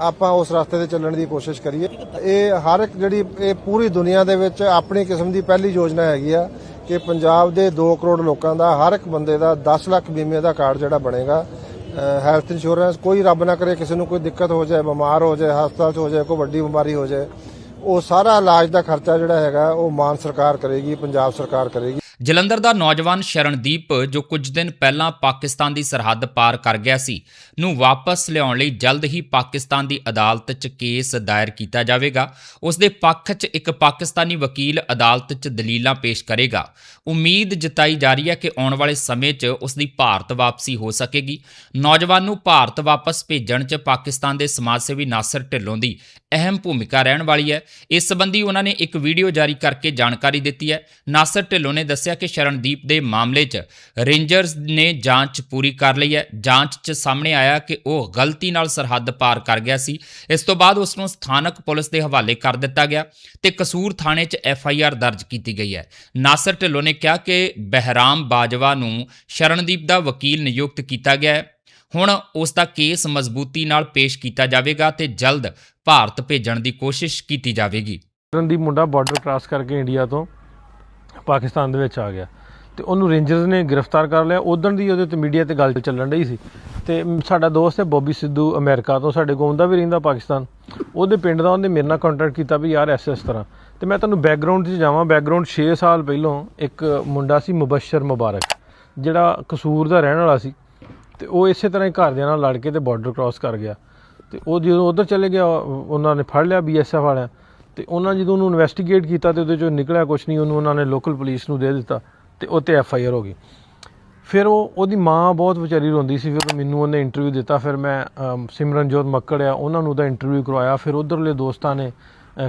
ਆਪਾਂ ਉਸ ਰਸਤੇ ਤੇ ਚੱਲਣ ਦੀ ਕੋਸ਼ਿਸ਼ ਕਰੀਏ। ਇਹ ਹਰ ਇੱਕ ਜਿਹੜੀ, ਇਹ ਪੂਰੀ ਦੁਨੀਆ ਦੇ ਵਿੱਚ ਆਪਣੀ ਕਿਸਮ ਦੀ ਪਹਿਲੀ ਯੋਜਨਾ ਹੈਗੀ ਆ ਕਿ ਪੰਜਾਬ ਦੇ 2 ਕਰੋੜ ਲੋਕਾਂ ਦਾ, ਹਰ ਇੱਕ ਬੰਦੇ ਦਾ 10 ਲੱਖ ਬੀਮੇ ਦਾ ਕਾਰਡ ਜਿਹੜਾ ਬਣੇਗਾ। ਹੈਲਥ ਇੰਸ਼ੋਰੈਂਸ ਕੋਈ ਰੱਬ ਨਾ ਕਰੇ, ਕਿਸੇ ਨੂੰ ਕੋਈ ਦਿੱਕਤ ਹੋ ਜਾਏ, ਬਿਮਾਰ ਹੋ ਜਾਏ, ਹਸਪਤਾਲ 'ਚ ਹੋ ਜਾਏ, ਕੋਈ ਵੱਡੀ ਬਿਮਾਰੀ ਹੋ ਜਾਏ, ਉਹ ਸਾਰਾ ਇਲਾਜ ਦਾ ਖਰਚਾ ਜਿਹੜਾ ਹੈਗਾ, ਉਹ ਮਾਨ ਸਰਕਾਰ ਕਰੇਗੀ, ਪੰਜਾਬ ਸਰਕਾਰ ਕਰੇਗੀ। ਜਲੰਧਰ ਦਾ ਨੌਜਵਾਨ ਸ਼ਰਨਦੀਪ, ਜੋ ਕੁਝ ਦਿਨ ਪਹਿਲਾਂ ਪਾਕਿਸਤਾਨ ਦੀ ਸਰਹੱਦ ਪਾਰ ਕਰ ਗਿਆ ਸੀ, ਨੂੰ ਵਾਪਸ ਲਿਆਉਣ ਲਈ ਜਲਦ ਹੀ ਪਾਕਿਸਤਾਨ ਦੀ ਅਦਾਲਤ 'ਚ ਕੇਸ ਦਾਇਰ ਕੀਤਾ ਜਾਵੇਗਾ। ਉਸ ਦੇ ਪੱਖ 'ਚ ਇੱਕ ਪਾਕਿਸਤਾਨੀ ਵਕੀਲ ਅਦਾਲਤ 'ਚ ਦਲੀਲਾਂ ਪੇਸ਼ ਕਰੇਗਾ। ਉਮੀਦ ਜਤਾਈ ਜਾ ਰਹੀ ਹੈ ਕਿ ਆਉਣ ਵਾਲੇ ਸਮੇਂ 'ਚ ਉਸ ਦੀ ਭਾਰਤ ਵਾਪਸੀ ਹੋ ਸਕੇਗੀ। ਨੌਜਵਾਨ ਨੂੰ ਭਾਰਤ ਵਾਪਸ ਭੇਜਣ 'ਚ ਪਾਕਿਸਤਾਨ ਦੇ ਸਮਾਜ ਸੇਵੀ ਨਾਸਰ ਢਿੱਲੋਂ ਦੀ ਅਹਿਮ ਭੂਮਿਕਾ ਰਹਿਣ ਵਾਲੀ ਹੈ। ਇਸ ਸੰਬੰਧੀ ਉਹਨਾਂ ਨੇ ਇੱਕ ਵੀਡੀਓ ਜਾਰੀ ਕਰਕੇ ਜਾਣਕਾਰੀ ਦਿੱਤੀ ਹੈ। ਨਾਸਰ ਢਿੱਲੋਂ ਨੇ ਦੱਸਿਆ ਕਿ ਸ਼ਰਨਦੀਪ ਦੇ ਮਾਮਲੇ 'ਚ ਰੇਂਜਰਸ ਨੇ ਜਾਂਚ ਪੂਰੀ ਕਰ ਲਈ ਹੈ। ਜਾਂਚ 'ਚ ਸਾਹਮਣੇ ਆਇਆ ਕਿ ਉਹ ਗਲਤੀ ਨਾਲ ਸਰਹੱਦ ਪਾਰ ਕਰ ਗਿਆ ਸੀ। ਇਸ ਤੋਂ ਬਾਅਦ ਉਸ ਨੂੰ ਸਥਾਨਕ ਪੁਲਿਸ ਦੇ ਹਵਾਲੇ ਕਰ ਦਿੱਤਾ ਗਿਆ ਤੇ ਕਸੂਰ ਥਾਣੇ 'ਚ ਐਫ ਆਈ ਆਰ ਦਰਜ ਕੀਤੀ ਗਈ ਹੈ। ਨਾਸਰ ਢਿੱਲੋਂ ਨੇ ਕਿਹਾ ਕਿ ਬਹਿਰਾਮ ਬਾਜਵਾ ਨੂੰ ਸ਼ਰਨਦੀਪ ਦਾ ਵਕੀਲ ਨਿਯੁਕਤ ਕੀਤਾ ਗਿਆ ਹੈ। ਹੁਣ ਉਸ ਦਾ ਕੇਸ ਮਜ਼ਬੂਤੀ ਨਾਲ ਪੇਸ਼ ਕੀਤਾ ਜਾਵੇਗਾ ਤੇ ਜਲਦ ਭਾਰਤ ਭੇਜਣ ਦੀ ਕੋਸ਼ਿਸ਼ ਕੀਤੀ ਜਾਵੇਗੀ। ਸ਼ਰਨਦੀਪ ਮੁੰਡਾ ਬਾਰਡਰ ਕ੍ਰਾਸ ਕਰਕੇ ਇੰਡੀਆ ਤੋਂ ਪਾਕਿਸਤਾਨ ਦੇ ਵਿੱਚ ਆ ਗਿਆ। ਤੇ ਉਹਨੂੰ ਰੇਂਜਰਸ ਨੇ ਗ੍ਰਿਫਤਾਰ ਕਰ ਲਿਆ। ਉਦੋਂ ਦੀ ਉਹਦੇ ਤੇ ਮੀਡੀਆ ਤੇ ਗੱਲ ਚੱਲਣ ਰਹੀ ਸੀ। ਤੇ ਸਾਡਾ ਦੋਸਤ ਹੈ ਬੋਬੀ ਸਿੱਧੂ ਅਮਰੀਕਾ ਤੋਂ। ਸਾਡੇ ਕੋਲ ਉਹਦਾ ਵੀ ਰਹਿੰਦਾ ਪਾਕਿਸਤਾਨ। ਉਹਦੇ ਪਿੰਡ ਦਾ ਉਹਨੇ ਮੇਰੇ ਨਾਲ ਕੰਟੈਕਟ ਕੀਤਾ ਵੀ ਯਾਰ ਐਸ ਐਸ ਤਰ੍ਹਾਂ। ਤੇ ਮੈਂ ਤੁਹਾਨੂੰ ਬੈਕਗ੍ਰਾਉਂਡ 'ਚ ਜਾਵਾਂ। ਬੈਕਗ੍ਰਾਉਂਡ 6 ਸਾਲ ਪਹਿਲਾਂ ਇੱਕ ਮੁੰਡਾ ਸੀ ਮੁਬਸ਼ਰ ਮੁਬਾਰਕ, ਜਿਹੜਾ ਕਸੂਰ ਦਾ ਰਹਿਣ ਵਾਲਾ ਸੀ। ਤੇ ਉਹ ਇਸੇ ਤਰ੍ਹਾਂ ਹੀ ਘਰਦਿਆਂ ਨਾਲ ਲੜ ਕੇ ਤੇ ਬਾਰਡਰ ਕ੍ਰਾਸ ਕਰ ਗਿਆ। ਤੇ ਉਹ ਜਦੋਂ ਉਧਰ ਚਲੇ ਗਿਆ, ਉਹਨਾਂ ਨੇ ਫੜ ਲਿਆ ਬੀਐਸਐਫ ਵਾਲਿਆਂ। ਤੇ ਉਹਨਾਂ ਜਦੋਂ ਉਹਨੂੰ ਇਨਵੈਸਟੀਗੇਟ ਕੀਤਾ ਤੇ ਉਹਦੇ ਚੋਂ ਨਿਕਲਿਆ ਕੁਝ ਨਹੀਂ, ਉਹਨੂੰ ਉਹਨਾਂ ਨੇ ਲੋਕਲ ਪੁਲਿਸ ਨੂੰ ਦੇ ਦਿੱਤਾ। ਤੇ ਉਹ ਤੇ ਐਫ ਆਈ ਆਰ ਹੋ ਗਈ। ਫਿਰ ਉਹ ਉਹਦੀ ਮਾਂ ਬਹੁਤ ਵਿਚਾਰੀ ਰੋਂਦੀ ਸੀ, ਫਿਰ ਮੈਨੂੰ ਉਹਨੇ ਇੰਟਰਵਿਊ ਦਿੱਤਾ, ਫਿਰ ਮੈਂ ਸਿਮਰਨਜੋਤ ਮੱਕੜ ਆ, ਉਹਨਾਂ ਨੂੰ ਉਹਦਾ ਇੰਟਰਵਿਊ ਕਰਵਾਇਆ। ਫਿਰ ਉਧਰਲੇ ਦੋਸਤਾਂ ਨੇ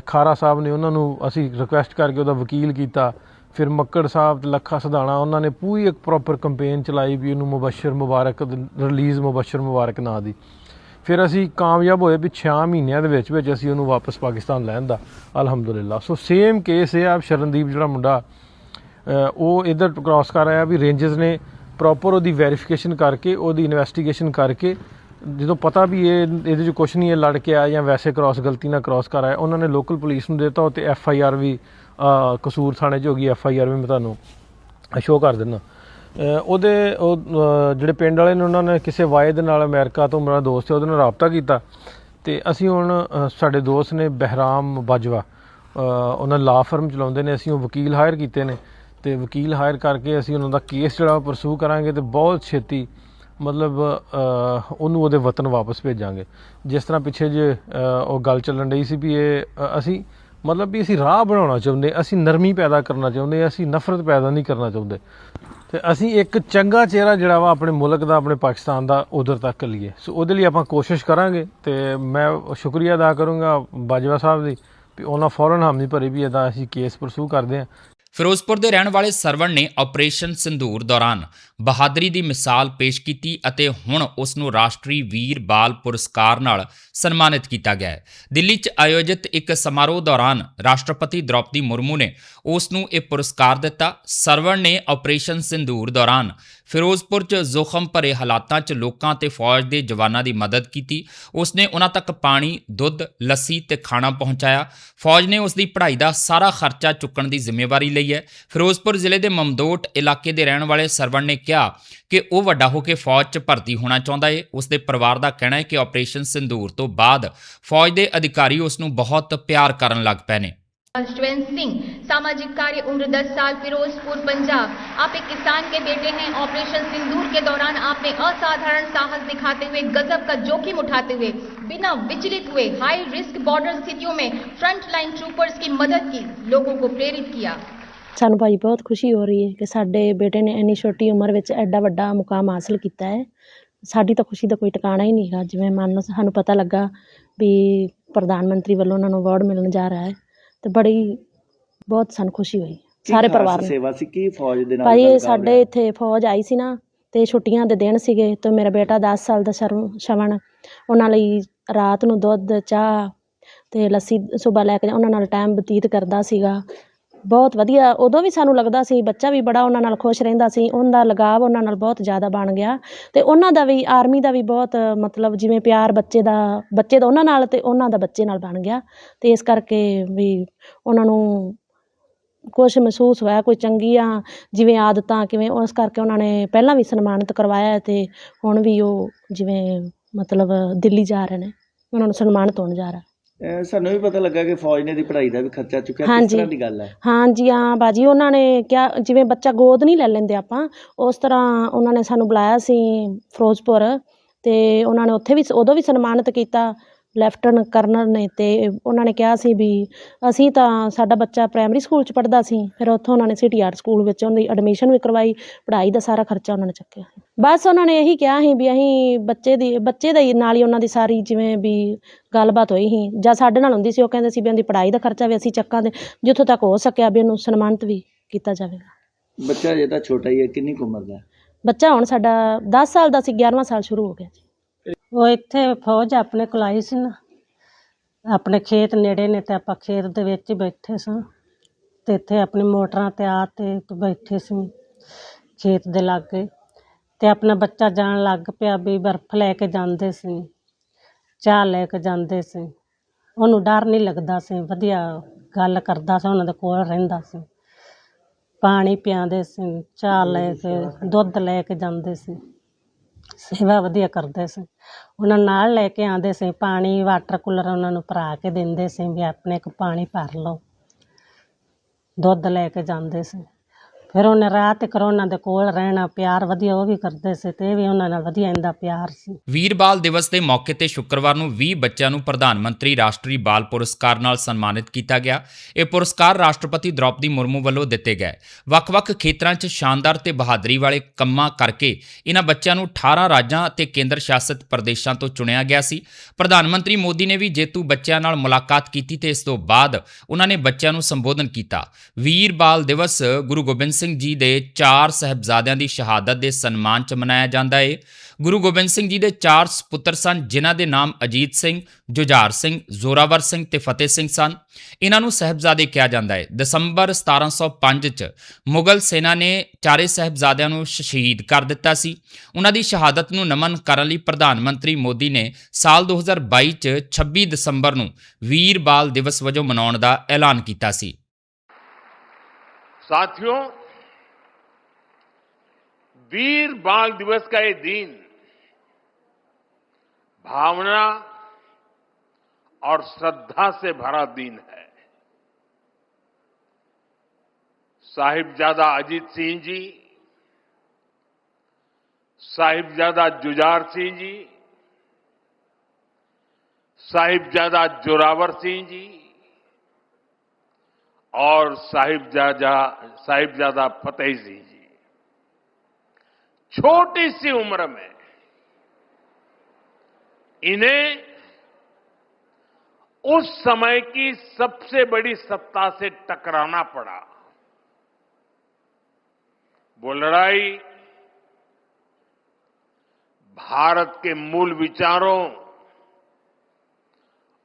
ਖਾਰਾ ਸਾਹਿਬ ਨੇ ਉਹਨਾਂ ਨੂੰ ਅਸੀਂ ਰਿਕੁਐਸਟ ਕਰਕੇ ਉਹਦਾ ਵਕੀਲ ਕੀਤਾ। ਫਿਰ ਮੱਕੜ ਸਾਹਿਬ ਤੇ ਲੱਖਾ ਸਧਾਣਾ, ਉਹਨਾਂ ਨੇ ਪੂਰੀ ਇੱਕ ਪ੍ਰੋਪਰ ਕੰਪੇਨ ਚਲਾਈ ਵੀ ਉਹਨੂੰ ਮੁਬਸ਼ਰ ਮੁਬਾਰਕ ਰਿਲੀਜ਼ ਮੁਬਸ਼ਰ ਮੁਬਾਰਕ ਨਾਂ ਦੀ। ਫਿਰ ਅਸੀਂ ਕਾਮਯਾਬ ਹੋਏ ਵੀ 6 ਮਹੀਨਿਆਂ ਦੇ ਵਿੱਚ ਵਿੱਚ ਅਸੀਂ ਉਹਨੂੰ ਵਾਪਸ ਪਾਕਿਸਤਾਨ ਲੈਣ ਦਾ, ਅਲਹਮਦੁਲਿਲਾ। ਸੋ ਸੇਮ ਕੇਸ ਹੈ ਆ, ਸ਼ਰਨਦੀਪ ਜਿਹੜਾ ਮੁੰਡਾ ਉਹ ਇਧਰ ਕ੍ਰਾਸ ਕਰ ਆਇਆ ਵੀ ਰੇਂਜਸ ਨੇ ਪ੍ਰੋਪਰ ਉਹਦੀ ਵੈਰੀਫਿਕੇਸ਼ਨ ਕਰਕੇ, ਉਹਦੀ ਇਨਵੈਸਟੀਗੇਸ਼ਨ ਕਰਕੇ, ਜਦੋਂ ਪਤਾ ਵੀ ਇਹ, ਇਹਦੇ 'ਚ ਕੁਝ ਨਹੀਂ ਇਹ ਲੜ ਕੇ ਆਇਆ ਜਾਂ ਵੈਸੇ ਕ੍ਰਾਸ ਗਲਤੀ ਨਾਲ ਕ੍ਰਾਸ ਕਰ ਆਇਆ, ਉਹਨਾਂ ਨੇ ਲੋਕਲ ਪੁਲਿਸ ਨੂੰ ਦਿੱਤਾ, ਉਹ ਤੇ ਐਫ ਆਈ ਆਰ ਵੀ ਕਸੂਰ ਥਾਣੇ 'ਚ ਹੋ ਗਈ ਐਫ ਆਈ ਆਰ ਵੀ ਮੈਂ ਤੁਹਾਨੂੰ ਸ਼ੋਅ ਕਰ ਦਿੰਦਾ। ਉਹਦੇ, ਉਹ ਜਿਹੜੇ ਪਿੰਡ ਵਾਲੇ ਨੇ, ਉਹਨਾਂ ਨੇ ਕਿਸੇ ਵਾਏ ਦੇ ਨਾਲ ਅਮਰੀਕਾ ਤੋਂ ਮੇਰਾ ਦੋਸਤ ਹੈ, ਉਹਦੇ ਨਾਲ ਰਾਬਤਾ ਕੀਤਾ। ਤੇ ਅਸੀਂ ਹੁਣ ਸਾਡੇ ਦੋਸਤ ਨੇ ਬਹਿਰਾਮ ਬਾਜਵਾ ਉਹਨਾਂ ਲਾ ਫਰਮ ਚਲਾਉਂਦੇ ਨੇ, ਅਸੀਂ ਉਹ ਵਕੀਲ ਹਾਇਰ ਕੀਤੇ ਨੇ। ਤੇ ਵਕੀਲ ਹਾਇਰ ਕਰਕੇ ਅਸੀਂ ਉਹਨਾਂ ਦਾ ਕੇਸ ਜਿਹੜਾ ਪਰਸੂ ਕਰਾਂਗੇ ਤੇ ਬਹੁਤ ਛੇਤੀ, ਮਤਲਬ ਉਹਨੂੰ ਉਹਦੇ ਵਤਨ ਵਾਪਸ ਭੇਜਾਂਗੇ। ਜਿਸ ਤਰ੍ਹਾਂ ਪਿੱਛੇ ਜੇ ਉਹ ਗੱਲ ਚੱਲਣ ਰਹੀ ਸੀ ਵੀ ਇਹ ਅਸੀਂ, ਮਤਲਬ ਵੀ ਅਸੀਂ ਰਾਹ ਬਣਾਉਣਾ ਚਾਹੁੰਦੇ, ਅਸੀਂ ਨਰਮੀ ਪੈਦਾ ਕਰਨਾ ਚਾਹੁੰਦੇ, ਅਸੀਂ ਨਫ਼ਰਤ ਪੈਦਾ ਨਹੀਂ ਕਰਨਾ ਚਾਹੁੰਦੇ। ਤੇ ਅਸੀਂ ਇੱਕ ਚੰਗਾ ਚਿਹਰਾ ਜਿਹੜਾ ਵਾ ਆਪਣੇ ਮੁਲਕ ਦਾ, ਆਪਣੇ ਪਾਕਿਸਤਾਨ ਦਾ, ਉਧਰ ਤੱਕ ਲਈਏ। ਸੋ ਉਹਦੇ ਲਈ ਆਪਾਂ ਕੋਸ਼ਿਸ਼ ਕਰਾਂਗੇ ਤੇ ਮੈਂ ਸ਼ੁਕਰੀਆ ਅਦਾ ਕਰੂੰਗਾ ਬਾਜਵਾ ਸਾਹਿਬ ਦੀ ਵੀ ਉਹਨਾਂ ਫੌਰਨ ਹਾਮੀ ਭਰੀ ਵੀ ਇਹਦਾ ਅਸੀਂ ਕੇਸ ਪਰਸੂ ਕਰਦੇ ਹਾਂ। ਫਿਰੋਜ਼ਪੁਰ ਦੇ ਰਹਿਣ ਵਾਲੇ ਸਰਵਣ ਨੇ ਆਪਰੇਸ਼ਨ ਸਿੰਧੂਰ ਦੌਰਾਨ ਬਹਾਦਰੀ ਦੀ ਮਿਸਾਲ ਪੇਸ਼ ਕੀਤੀ ਅਤੇ ਹੁਣ ਉਸ ਨੂੰ ਰਾਸ਼ਟਰੀ ਵੀਰ ਬਾਲ ਪੁਰਸਕਾਰ ਨਾਲ ਸਨਮਾਨਿਤ ਕੀਤਾ ਗਿਆ ਹੈ। ਦਿੱਲੀ 'ਚ ਆਯੋਜਿਤ ਇੱਕ ਸਮਾਰੋਹ ਦੌਰਾਨ ਰਾਸ਼ਟਰਪਤੀ ਦ੍ਰੌਪਦੀ ਮੁਰਮੂ ਨੇ ਉਸ ਨੂੰ ਇਹ ਪੁਰਸਕਾਰ ਦਿੱਤਾ। ਸਰਵਣ ਨੇ ਆਪਰੇਸ਼ਨ ਸਿੰਧੂਰ ਦੌਰਾਨ ਫਿਰੋਜ਼ਪੁਰ 'ਚ ਜ਼ੋਖਮ ਭਰੇ ਹਾਲਾਤਾਂ 'ਚ ਲੋਕਾਂ ਤੇ ਫੌਜ ਦੇ ਜਵਾਨਾਂ ਦੀ ਮਦਦ ਕੀਤੀ। ਉਸ ਨੇ ਉਹਨਾਂ ਤੱਕ ਪਾਣੀ, ਦੁੱਧ, ਲੱਸੀ ਤੇ ਖਾਣਾ ਪਹੁੰਚਾਇਆ। ਫੌਜ ਨੇ ਉਸ ਦੀ ਪੜ੍ਹਾਈ ਦਾ ਸਾਰਾ ਖਰਚਾ ਚੁੱਕਣ ਦੀ ਜ਼ਿੰਮੇਵਾਰੀ ਲਈ ਹੈ। ਫਿਰੋਜ਼ਪੁਰ ਜ਼ਿਲ੍ਹੇ ਦੇ ਮਮਦੋਟ ਇਲਾਕੇ ਦੇ ਰਹਿਣ ਵਾਲੇ ਸਰਵਣ ਨੇ ਕਿਹਾ ਕਿ ਉਹ ਵੱਡਾ ਹੋ ਕੇ ਫੌਜ 'ਚ ਭਰਤੀ ਹੋਣਾ ਚਾਹੁੰਦਾ ਹੈ ਉਸ ਦੇ ਪਰਿਵਾਰ ਦਾ ਕਹਿਣਾ ਹੈ ਕਿ ਆਪਰੇਸ਼ਨ ਸਿੰਦੂਰ ਤੋਂ ਬਾਅਦ ਫੌਜ ਦੇ ਅਧਿਕਾਰੀ ਉਸ ਨੂੰ ਬਹੁਤ ਪਿਆਰ ਕਰਨ ਲੱਗ ਪਏ ਨੇ। अश्वंत सिंह सामाजिक कार्य उम्र 10 साल फिरोजपुर पंजाब आप एक किसान के बेटे हैं ऑपरेशन सिंदूर के दौरान आपने असाधारण साहस दिखाते हुए गजब का जोखिम उठाते हुए बिना विचलित हुए हाई रिस्क बॉर्डर स्थितियों में फ्रंट लाइन ट्रूपर्स की मदद की लोगों को प्रेरित किया ਸਾਨੂੰ ਭਾਈ ਬਹੁਤ ਖੁਸ਼ੀ ਹੋ ਰਹੀ ਹੈ ਕਿ ਸਾਡੇ ਬੇਟੇ ਨੇ ਇੰਨੀ ਛੋਟੀ ਉਮਰ ਵਿੱਚ ਐਡਾ ਵੱਡਾ ਮੁਕਾਮ ਹਾਸਲ ਕੀਤਾ ਹੈ ਸਾਡੀ ਤਾਂ ਖੁਸ਼ੀ ਦਾ ਕੋਈ ਟਿਕਾਣਾ ਹੀ ਨਹੀਂਗਾ ਜਿਵੇਂ ਮੰਨ ਲਓ ਸਾਨੂੰ ਪਤਾ ਲੱਗਾ ਵੀ ਪ੍ਰਧਾਨ ਮੰਤਰੀ ਵੱਲੋਂ ਉਹਨਾਂ ਨੂੰ ਅਵਾਰਡ ਮਿਲਣ ਜਾ ਰਿਹਾ ਹੈ ਤੇ ਬੜੀ ਬਹੁਤ ਸਾਨੂੰ ਖੁਸ਼ੀ ਹੋਈ। ਸਾਰੇ ਪਰਿਵਾਰ ਨੂੰ। ਸੇਵਾ ਸੀ? ਕੀ ਫੌਜ ਦੇ ਨਾਲ ਭਾਈ ਇਹ ਸਾਡੇ? ਇੱਥੇ ਫੌਜ ਆਈ ਸੀ ਨਾ ਤੇ ਛੁੱਟੀਆਂ ਦੇ ਦਿਨ ਸੀਗੇ ਤੇ ਮੇਰਾ ਬੇਟਾ 10 ਸਾਲ ਦਾ ਸ਼ਰਮ ਸ਼ਵਣ ਉਹਨਾਂ ਲਈ ਰਾਤ ਨੂੰ ਦੁੱਧ ਚਾਹ ਤੇ ਲੱਸੀ ਸੁਬਾ ਲੈ ਕੇ ਉਹਨਾਂ ਨਾਲ ਟਾਈਮ ਬਤੀਤ ਕਰਦਾ ਸੀਗਾ। ਬਹੁਤ ਵਧੀਆ। ਉਦੋਂ ਵੀ ਸਾਨੂੰ ਲੱਗਦਾ ਸੀ, ਬੱਚਾ ਵੀ ਬੜਾ ਉਹਨਾਂ ਨਾਲ ਖੁਸ਼ ਰਹਿੰਦਾ ਸੀ ਉਹਨਾਂ ਦਾ ਲਗਾਵ ਉਹਨਾਂ ਨਾਲ ਬਹੁਤ ਜ਼ਿਆਦਾ ਬਣ ਗਿਆ। ਤੇ ਉਹਨਾਂ ਦਾ ਵੀ, ਆਰਮੀ ਦਾ ਵੀ ਬਹੁਤ ਮਤਲਬ ਜਿਵੇਂ ਪਿਆਰ ਬੱਚੇ ਦਾ ਬੱਚੇ ਦਾ ਉਹਨਾਂ ਨਾਲ ਤੇ ਉਹਨਾਂ ਦਾ ਬੱਚੇ ਨਾਲ ਬਣ ਗਿਆ। ਤੇ ਇਸ ਕਰਕੇ ਵੀ ਉਹਨਾਂ ਨੂੰ ਕੁਛ ਮਹਿਸੂਸ ਹੋਇਆ, ਕੋਈ ਚੰਗੀਆਂ ਜਿਵੇਂ ਆਦਤਾਂ ਕਿਵੇਂ, ਉਸ ਕਰਕੇ ਉਹਨਾਂ ਨੇ ਪਹਿਲਾਂ ਵੀ ਸਨਮਾਨਿਤ ਕਰਵਾਇਆ ਹੈ ਤੇ ਹੁਣ ਵੀ ਉਹ ਜਿਵੇਂ ਮਤਲਬ ਦਿੱਲੀ ਜਾ ਰਹੇ ਨੇ। ਉਹਨਾਂ ਨੂੰ ਸਨਮਾਨਿਤ ਹੋਣ ਜਾ ਰਿਹਾ। ਸਾਨੂੰ ਵੀ ਪਤਾ ਲੱਗਾ ਕਿ ਫੌਜ ਨੇ ਦੀ ਪੜ੍ਹਾਈ ਦਾ ਵੀ ਖਰਚਾ ਚੁੱਕਿਆ ਕਿਸ ਹਾਂਜੀ। ਤਰ੍ਹਾਂ ਦੀ ਗੱਲ ਹੈ ਹਾਂਜੀ ਹਾਂ ਬਾਜੀ ਉਹਨਾਂ ਨੇ ਕਿਹਾ ਜਿਵੇਂ ਬੱਚਾ ਗੋਦ ਨਹੀਂ ਲੈ ਲੈਂਦੇ ਆਪਾਂ ਉਸ ਤਰ੍ਹਾਂ ਉਹਨਾਂ ਨੇ ਸਾਨੂੰ ਬੁਲਾਇਆ ਸੀ ਫਿਰੋਜ਼ਪੁਰ ਤੇ ਉਹਨਾਂ ਨੇ ਉੱਥੇ ਵੀ ਉਦੋਂ ਵੀ ਸਨਮਾਨਿਤ ਕੀਤਾ ਲੈਫਟਨ ਕਰਨਲ ਨੇ ਤੇ ਉਹਨਾਂ ਨੇ ਕਿਹਾ ਸੀ ਵੀ ਅਸੀਂ ਤਾਂ ਸਾਡਾ ਬੱਚਾ ਪ੍ਰਾਇਮਰੀ ਸਕੂਲ ਚ ਪੜ੍ਹਦਾ ਸੀ ਫਿਰ ਉੱਥੋਂ ਉਹਨਾਂ ਨੇ ਸਿਟੀ ਆਰਟ ਸਕੂਲ ਵਿੱਚ ਉਹਦੀ ਐਡਮਿਸ਼ਨ ਵੀ ਕਰਵਾਈ ਪੜ੍ਹਾਈ ਦਾ ਸਾਰਾ ਖਰਚਾ ਉਹਨਾਂ ਨੇ ਚੱਕਿਆ ਬਸ ਉਹਨਾਂ ਨੇ ਇਹੀ ਕਿਹਾ ਸੀ ਵੀ ਅਸੀਂ ਬੱਚੇ ਦੀ ਬੱਚੇ ਦਾ ਹੀ ਨਾਲ ਹੀ ਉਹਨਾਂ ਦੀ ਸਾਰੀ ਜਿਵੇਂ ਵੀ ਗੱਲਬਾਤ ਹੋਈ ਸੀ ਜਾਂ ਸਾਡੇ ਨਾਲ ਹੁੰਦੀ ਸੀ ਉਹ ਕਹਿੰਦੇ ਸੀ ਵੀ ਉਹਦੀ ਪੜ੍ਹਾਈ ਦਾ ਖਰਚਾ ਵੀ ਅਸੀਂ ਚੱਕਾਂਗੇ ਜਿੱਥੋਂ ਤੱਕ ਹੋ ਸਕਿਆ ਵੀ ਉਹਨੂੰ ਸਨਮਾਨਿਤ ਵੀ ਕੀਤਾ ਜਾਵੇਗਾ। ਬੱਚਾ ਜੇ ਤਾਂ ਛੋਟਾ ਹੀ ਹੈ ਕਿੰਨੀ ਕੁ ਉਮਰ ਦਾ ਹੈ? ਬੱਚਾ ਹੁਣ ਸਾਡਾ 10 ਸਾਲ ਦਾ ਸੀ 11ਵਾਂ ਸਾਲ ਸ਼ੁਰੂ ਹੋ ਗਿਆ ਜੀ। ਉਹ ਇੱਥੇ ਫੌਜ ਆਪਣੇ ਕੋਲ ਆਈ ਸੀ ਨਾ, ਆਪਣੇ ਖੇਤ ਨੇੜੇ ਨੇ ਤੇ ਆਪਾਂ ਖੇਤ ਦੇ ਵਿੱਚ ਹੀ ਬੈਠੇ ਸਾਂ ਤੇ ਇੱਥੇ ਆਪਣੀ ਮੋਟਰਾਂ ਤੇ ਆ ਤੇ ਬੈਠੇ ਸੀ ਖੇਤ ਦੇ ਲਾਗੇ ਤੇ ਆਪਣਾ ਬੱਚਾ ਜਾਣ ਲੱਗ ਪਿਆ ਵੀ ਬਰਫ਼ ਲੈ ਕੇ ਜਾਂਦੇ ਸੀ, ਚਾਹ ਲੈ ਕੇ ਜਾਂਦੇ ਸੀ। ਉਹਨੂੰ ਡਰ ਨਹੀਂ ਲੱਗਦਾ ਸੀ, ਵਧੀਆ ਗੱਲ ਕਰਦਾ ਸੀ, ਉਹਨਾਂ ਦੇ ਕੋਲ ਰਹਿੰਦਾ ਸੀ। ਪਾਣੀ ਪਿਆਉਂਦੇ ਸੀ, ਚਾਹ ਲੈ ਕੇ, ਦੁੱਧ ਲੈ ਕੇ ਜਾਂਦੇ ਸੀ। ਸੇਵਾ ਵਧੀਆ ਕਰਦੇ ਸੀ। ਉਹਨਾਂ ਨਾਲ ਲੈ ਕੇ ਆਉਂਦੇ ਸੀ, ਪਾਣੀ ਵਾਟਰ ਕੂਲਰ ਉਹਨਾਂ ਨੂੰ ਭਰਾ ਕੇ ਦਿੰਦੇ ਸੀ ਵੀ ਆਪਣੇ ਕੋ ਪਾਣੀ ਭਰ ਲਓ। ਦੁੱਧ ਲੈ ਕੇ ਜਾਂਦੇ ਸੀ। ਫਿਰ ਉਹਨੇ ਰਾਤ ਤੱਕ ਉਹਨਾਂ ਦੇ ਕੋਲ ਰਹਿਣਾ, ਪਿਆਰ ਵਧੀਆ ਉਹ ਵੀ ਕਰਦੇ ਸੀ ਤੇ ਇਹ ਵੀ ਉਹਨਾਂ ਨਾਲ ਵਧੀਆ ਇਹਦਾ ਪਿਆਰ ਸੀ। ਵੀਰ ਬਾਲ ਦਿਵਸ ਦੇ ਮੌਕੇ ਤੇ ਸ਼ੁੱਕਰਵਾਰ ਨੂੰ 20 ਬੱਚਿਆਂ ਨੂੰ ਪ੍ਰਧਾਨ ਮੰਤਰੀ ਰਾਸ਼ਟਰੀ ਬਾਲ ਪੁਰਸਕਾਰ ਨਾਲ ਸਨਮਾਨਿਤ ਕੀਤਾ ਗਿਆ। ਇਹ ਪੁਰਸਕਾਰ ਰਾਸ਼ਟਰਪਤੀ ਦ੍ਰੌਪਦੀ ਮੁਰਮੂ ਵੱਲੋਂ ਦਿੱਤੇ ਗਏ। ਵੱਖ-ਵੱਖ ਖੇਤਰਾਂ 'ਚ ਸ਼ਾਨਦਾਰ ਤੇ ਬਹਾਦਰੀ ਵਾਲੇ ਕੰਮਾਂ ਕਰਕੇ ਇਹਨਾਂ ਬੱਚਿਆਂ ਨੂੰ 18 ਰਾਜਾਂ ਅਤੇ ਕੇਂਦਰ ਸ਼ਾਸਿਤ ਪ੍ਰਦੇਸ਼ਾਂ ਤੋਂ ਚੁਣਿਆ ਗਿਆ ਸੀ। ਪ੍ਰਧਾਨ ਮੰਤਰੀ ਮੋਦੀ ਨੇ ਵੀ ਜੇਤੂ ਬੱਚਿਆਂ ਨਾਲ ਮੁਲਾਕਾਤ ਕੀਤੀ ਤੇ ਇਸ ਤੋਂ ਬਾਅਦ ਉਹਨਾਂ ਨੇ ਬੱਚਿਆਂ ਨੂੰ ਸੰਬੋਧਨ ਕੀਤਾ। ਵੀਰ ਬਾਲ ਦਿਵਸ ਗੁਰੂ ਗੋਬਿੰਦ ਸਿੰਘ ਜੀ ਦੇ ਚਾਰ ਸਹਬਜ਼ਾਦਿਆਂ ਦੀ ਸ਼ਹਾਦਤ ਦੇ ਸਨਮਾਨ 'ਚ ਮਨਾਇਆ ਜਾਂਦਾ ਹੈ ਗੁਰੂ ਗੋਬਿੰਦ ਸਿੰਘ ਜੀ ਦੇ ਚਾਰ ਸੁਪੁੱਤਰ ਸਨ ਜਿਨ੍ਹਾਂ ਦੇ ਨਾਮ ਅਜੀਤ ਸਿੰਘ, ਜੁਝਾਰ ਸਿੰਘ, ਜ਼ੋਰਾਵਰ ਸਿੰਘ ਤੇ ਫਤਿਹ ਸਿੰਘ ਸਨ। ਇਹਨਾਂ ਨੂੰ ਸਹਬਜ਼ਾਦੇ ਕਿਹਾ ਜਾਂਦਾ ਏ। ਦਸੰਬਰ 1705 'ਚ ਮੁਗਲ ਸੈਨਾ ਨੇ ਚਾਰੇ ਸਹਬਜ਼ਾਦਿਆਂ ਨੂੰ ਸ਼ਹੀਦ ਕਰ ਦਿੱਤਾ ਸੀ। ਉਹਨਾਂ ਦੀ ਸ਼ਹਾਦਤ ਨੂੰ ਨਮਨ ਕਰਨ ਲਈ ਪ੍ਰਧਾਨ ਮੰਤਰੀ ਮੋਦੀ ਨੇ ਸਾਲ 2022 'ਚ 26 ਦਸੰਬਰ ਨੂੰ ਵੀਰ ਬਾਲ ਦਿਵਸ ਵਜੋਂ ਮਨਾਉਣ ਦਾ ਐਲਾਨ ਕੀਤਾ ਸੀ। ਸਾਥੀਓ वीर बाल दिवस का ये दिन भावना और श्रद्धा से भरा दिन है। साहिबजादा अजीत सिंह जी साहिबजादा जुजार सिंह जी साहिबजादा जोरावर सिंह जी, और साहिबजादा साहिबजादा फतेह सिंह जी। छोटी सी उम्र में इन्हें उस समय की सबसे बड़ी सत्ता से टकराना पड़ा। वो लड़ाई भारत के मूल विचारों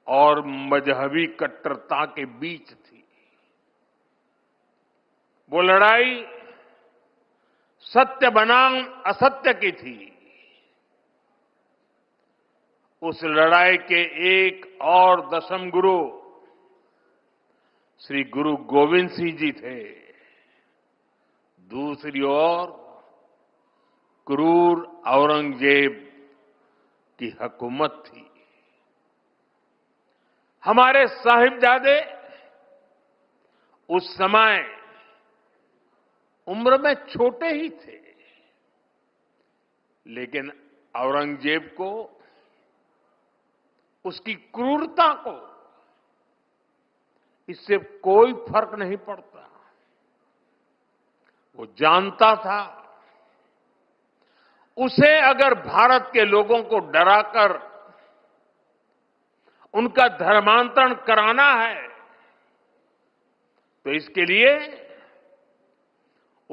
और मजहबी कट्टरता के बीच थी। वो लड़ाई सत्य बनाम असत्य की थी। उस लड़ाई के एक और दशम गुरु, श्री गुरु गोविंद सिंह जी थे। दूसरी ओर, क्रूर औरंगज़ेब की हुकूमत थी। हमारे साहिबजादे, उस समय उम्र में छोटे ही थे। लेकिन औरंगज़ेब को, उसकी क्रूरता को, इससे कोई फ़र्क नहीं पड़ता। वो जानता था। उसे अगर भारत के लोगों को डराकर उनका धर्मांतरण कराना है तो इसके लिए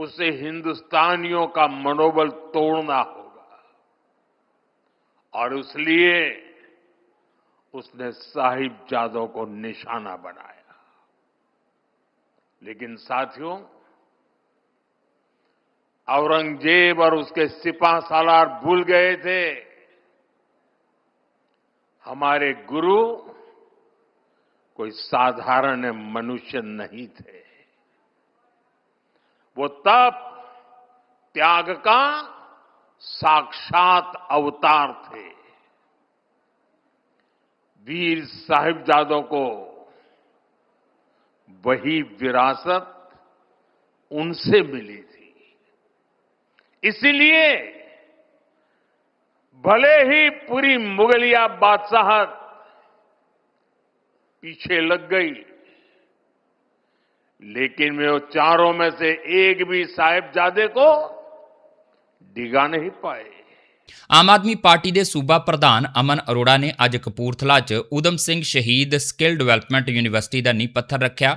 उसे हिंदुस्तानियों का मनोबल तोड़ना होगा। और इसलिए उसने साहिबजादों को निशाना बनाया। लेकिन साथियों, औरंगज़ेब और उसके सिपा सालार भूल गए थे। हमारे गुरु कोई साधारण मनुष्य नहीं थे। वो तप त्याग का साक्षात अवतार थे। वीर साहिबजादों को वही विरासत उनसे मिली थी। इसीलिए भले ही पूरी मुगलिया बादशाहत पीछे लग गई लेकिन वे वो चारों में से एक भी साहिबजादे को डिगा नहीं पाए ਆਮ ਆਦਮੀ ਪਾਰਟੀ ਦੇ ਸੂਬਾ ਪ੍ਰਧਾਨ ਅਮਨ ਅਰੋੜਾ ਨੇ ਅੱਜ ਕਪੂਰਥਲਾ 'ਚ ਉਦਮ ਸਿੰਘ ਸ਼ਹੀਦ ਸਕਿੱਲ ਡਿਵੈਲਪਮੈਂਟ ਯੂਨੀਵਰਸਿਟੀ ਦਾ ਨੀਂਹ ਪੱਥਰ ਰੱਖਿਆ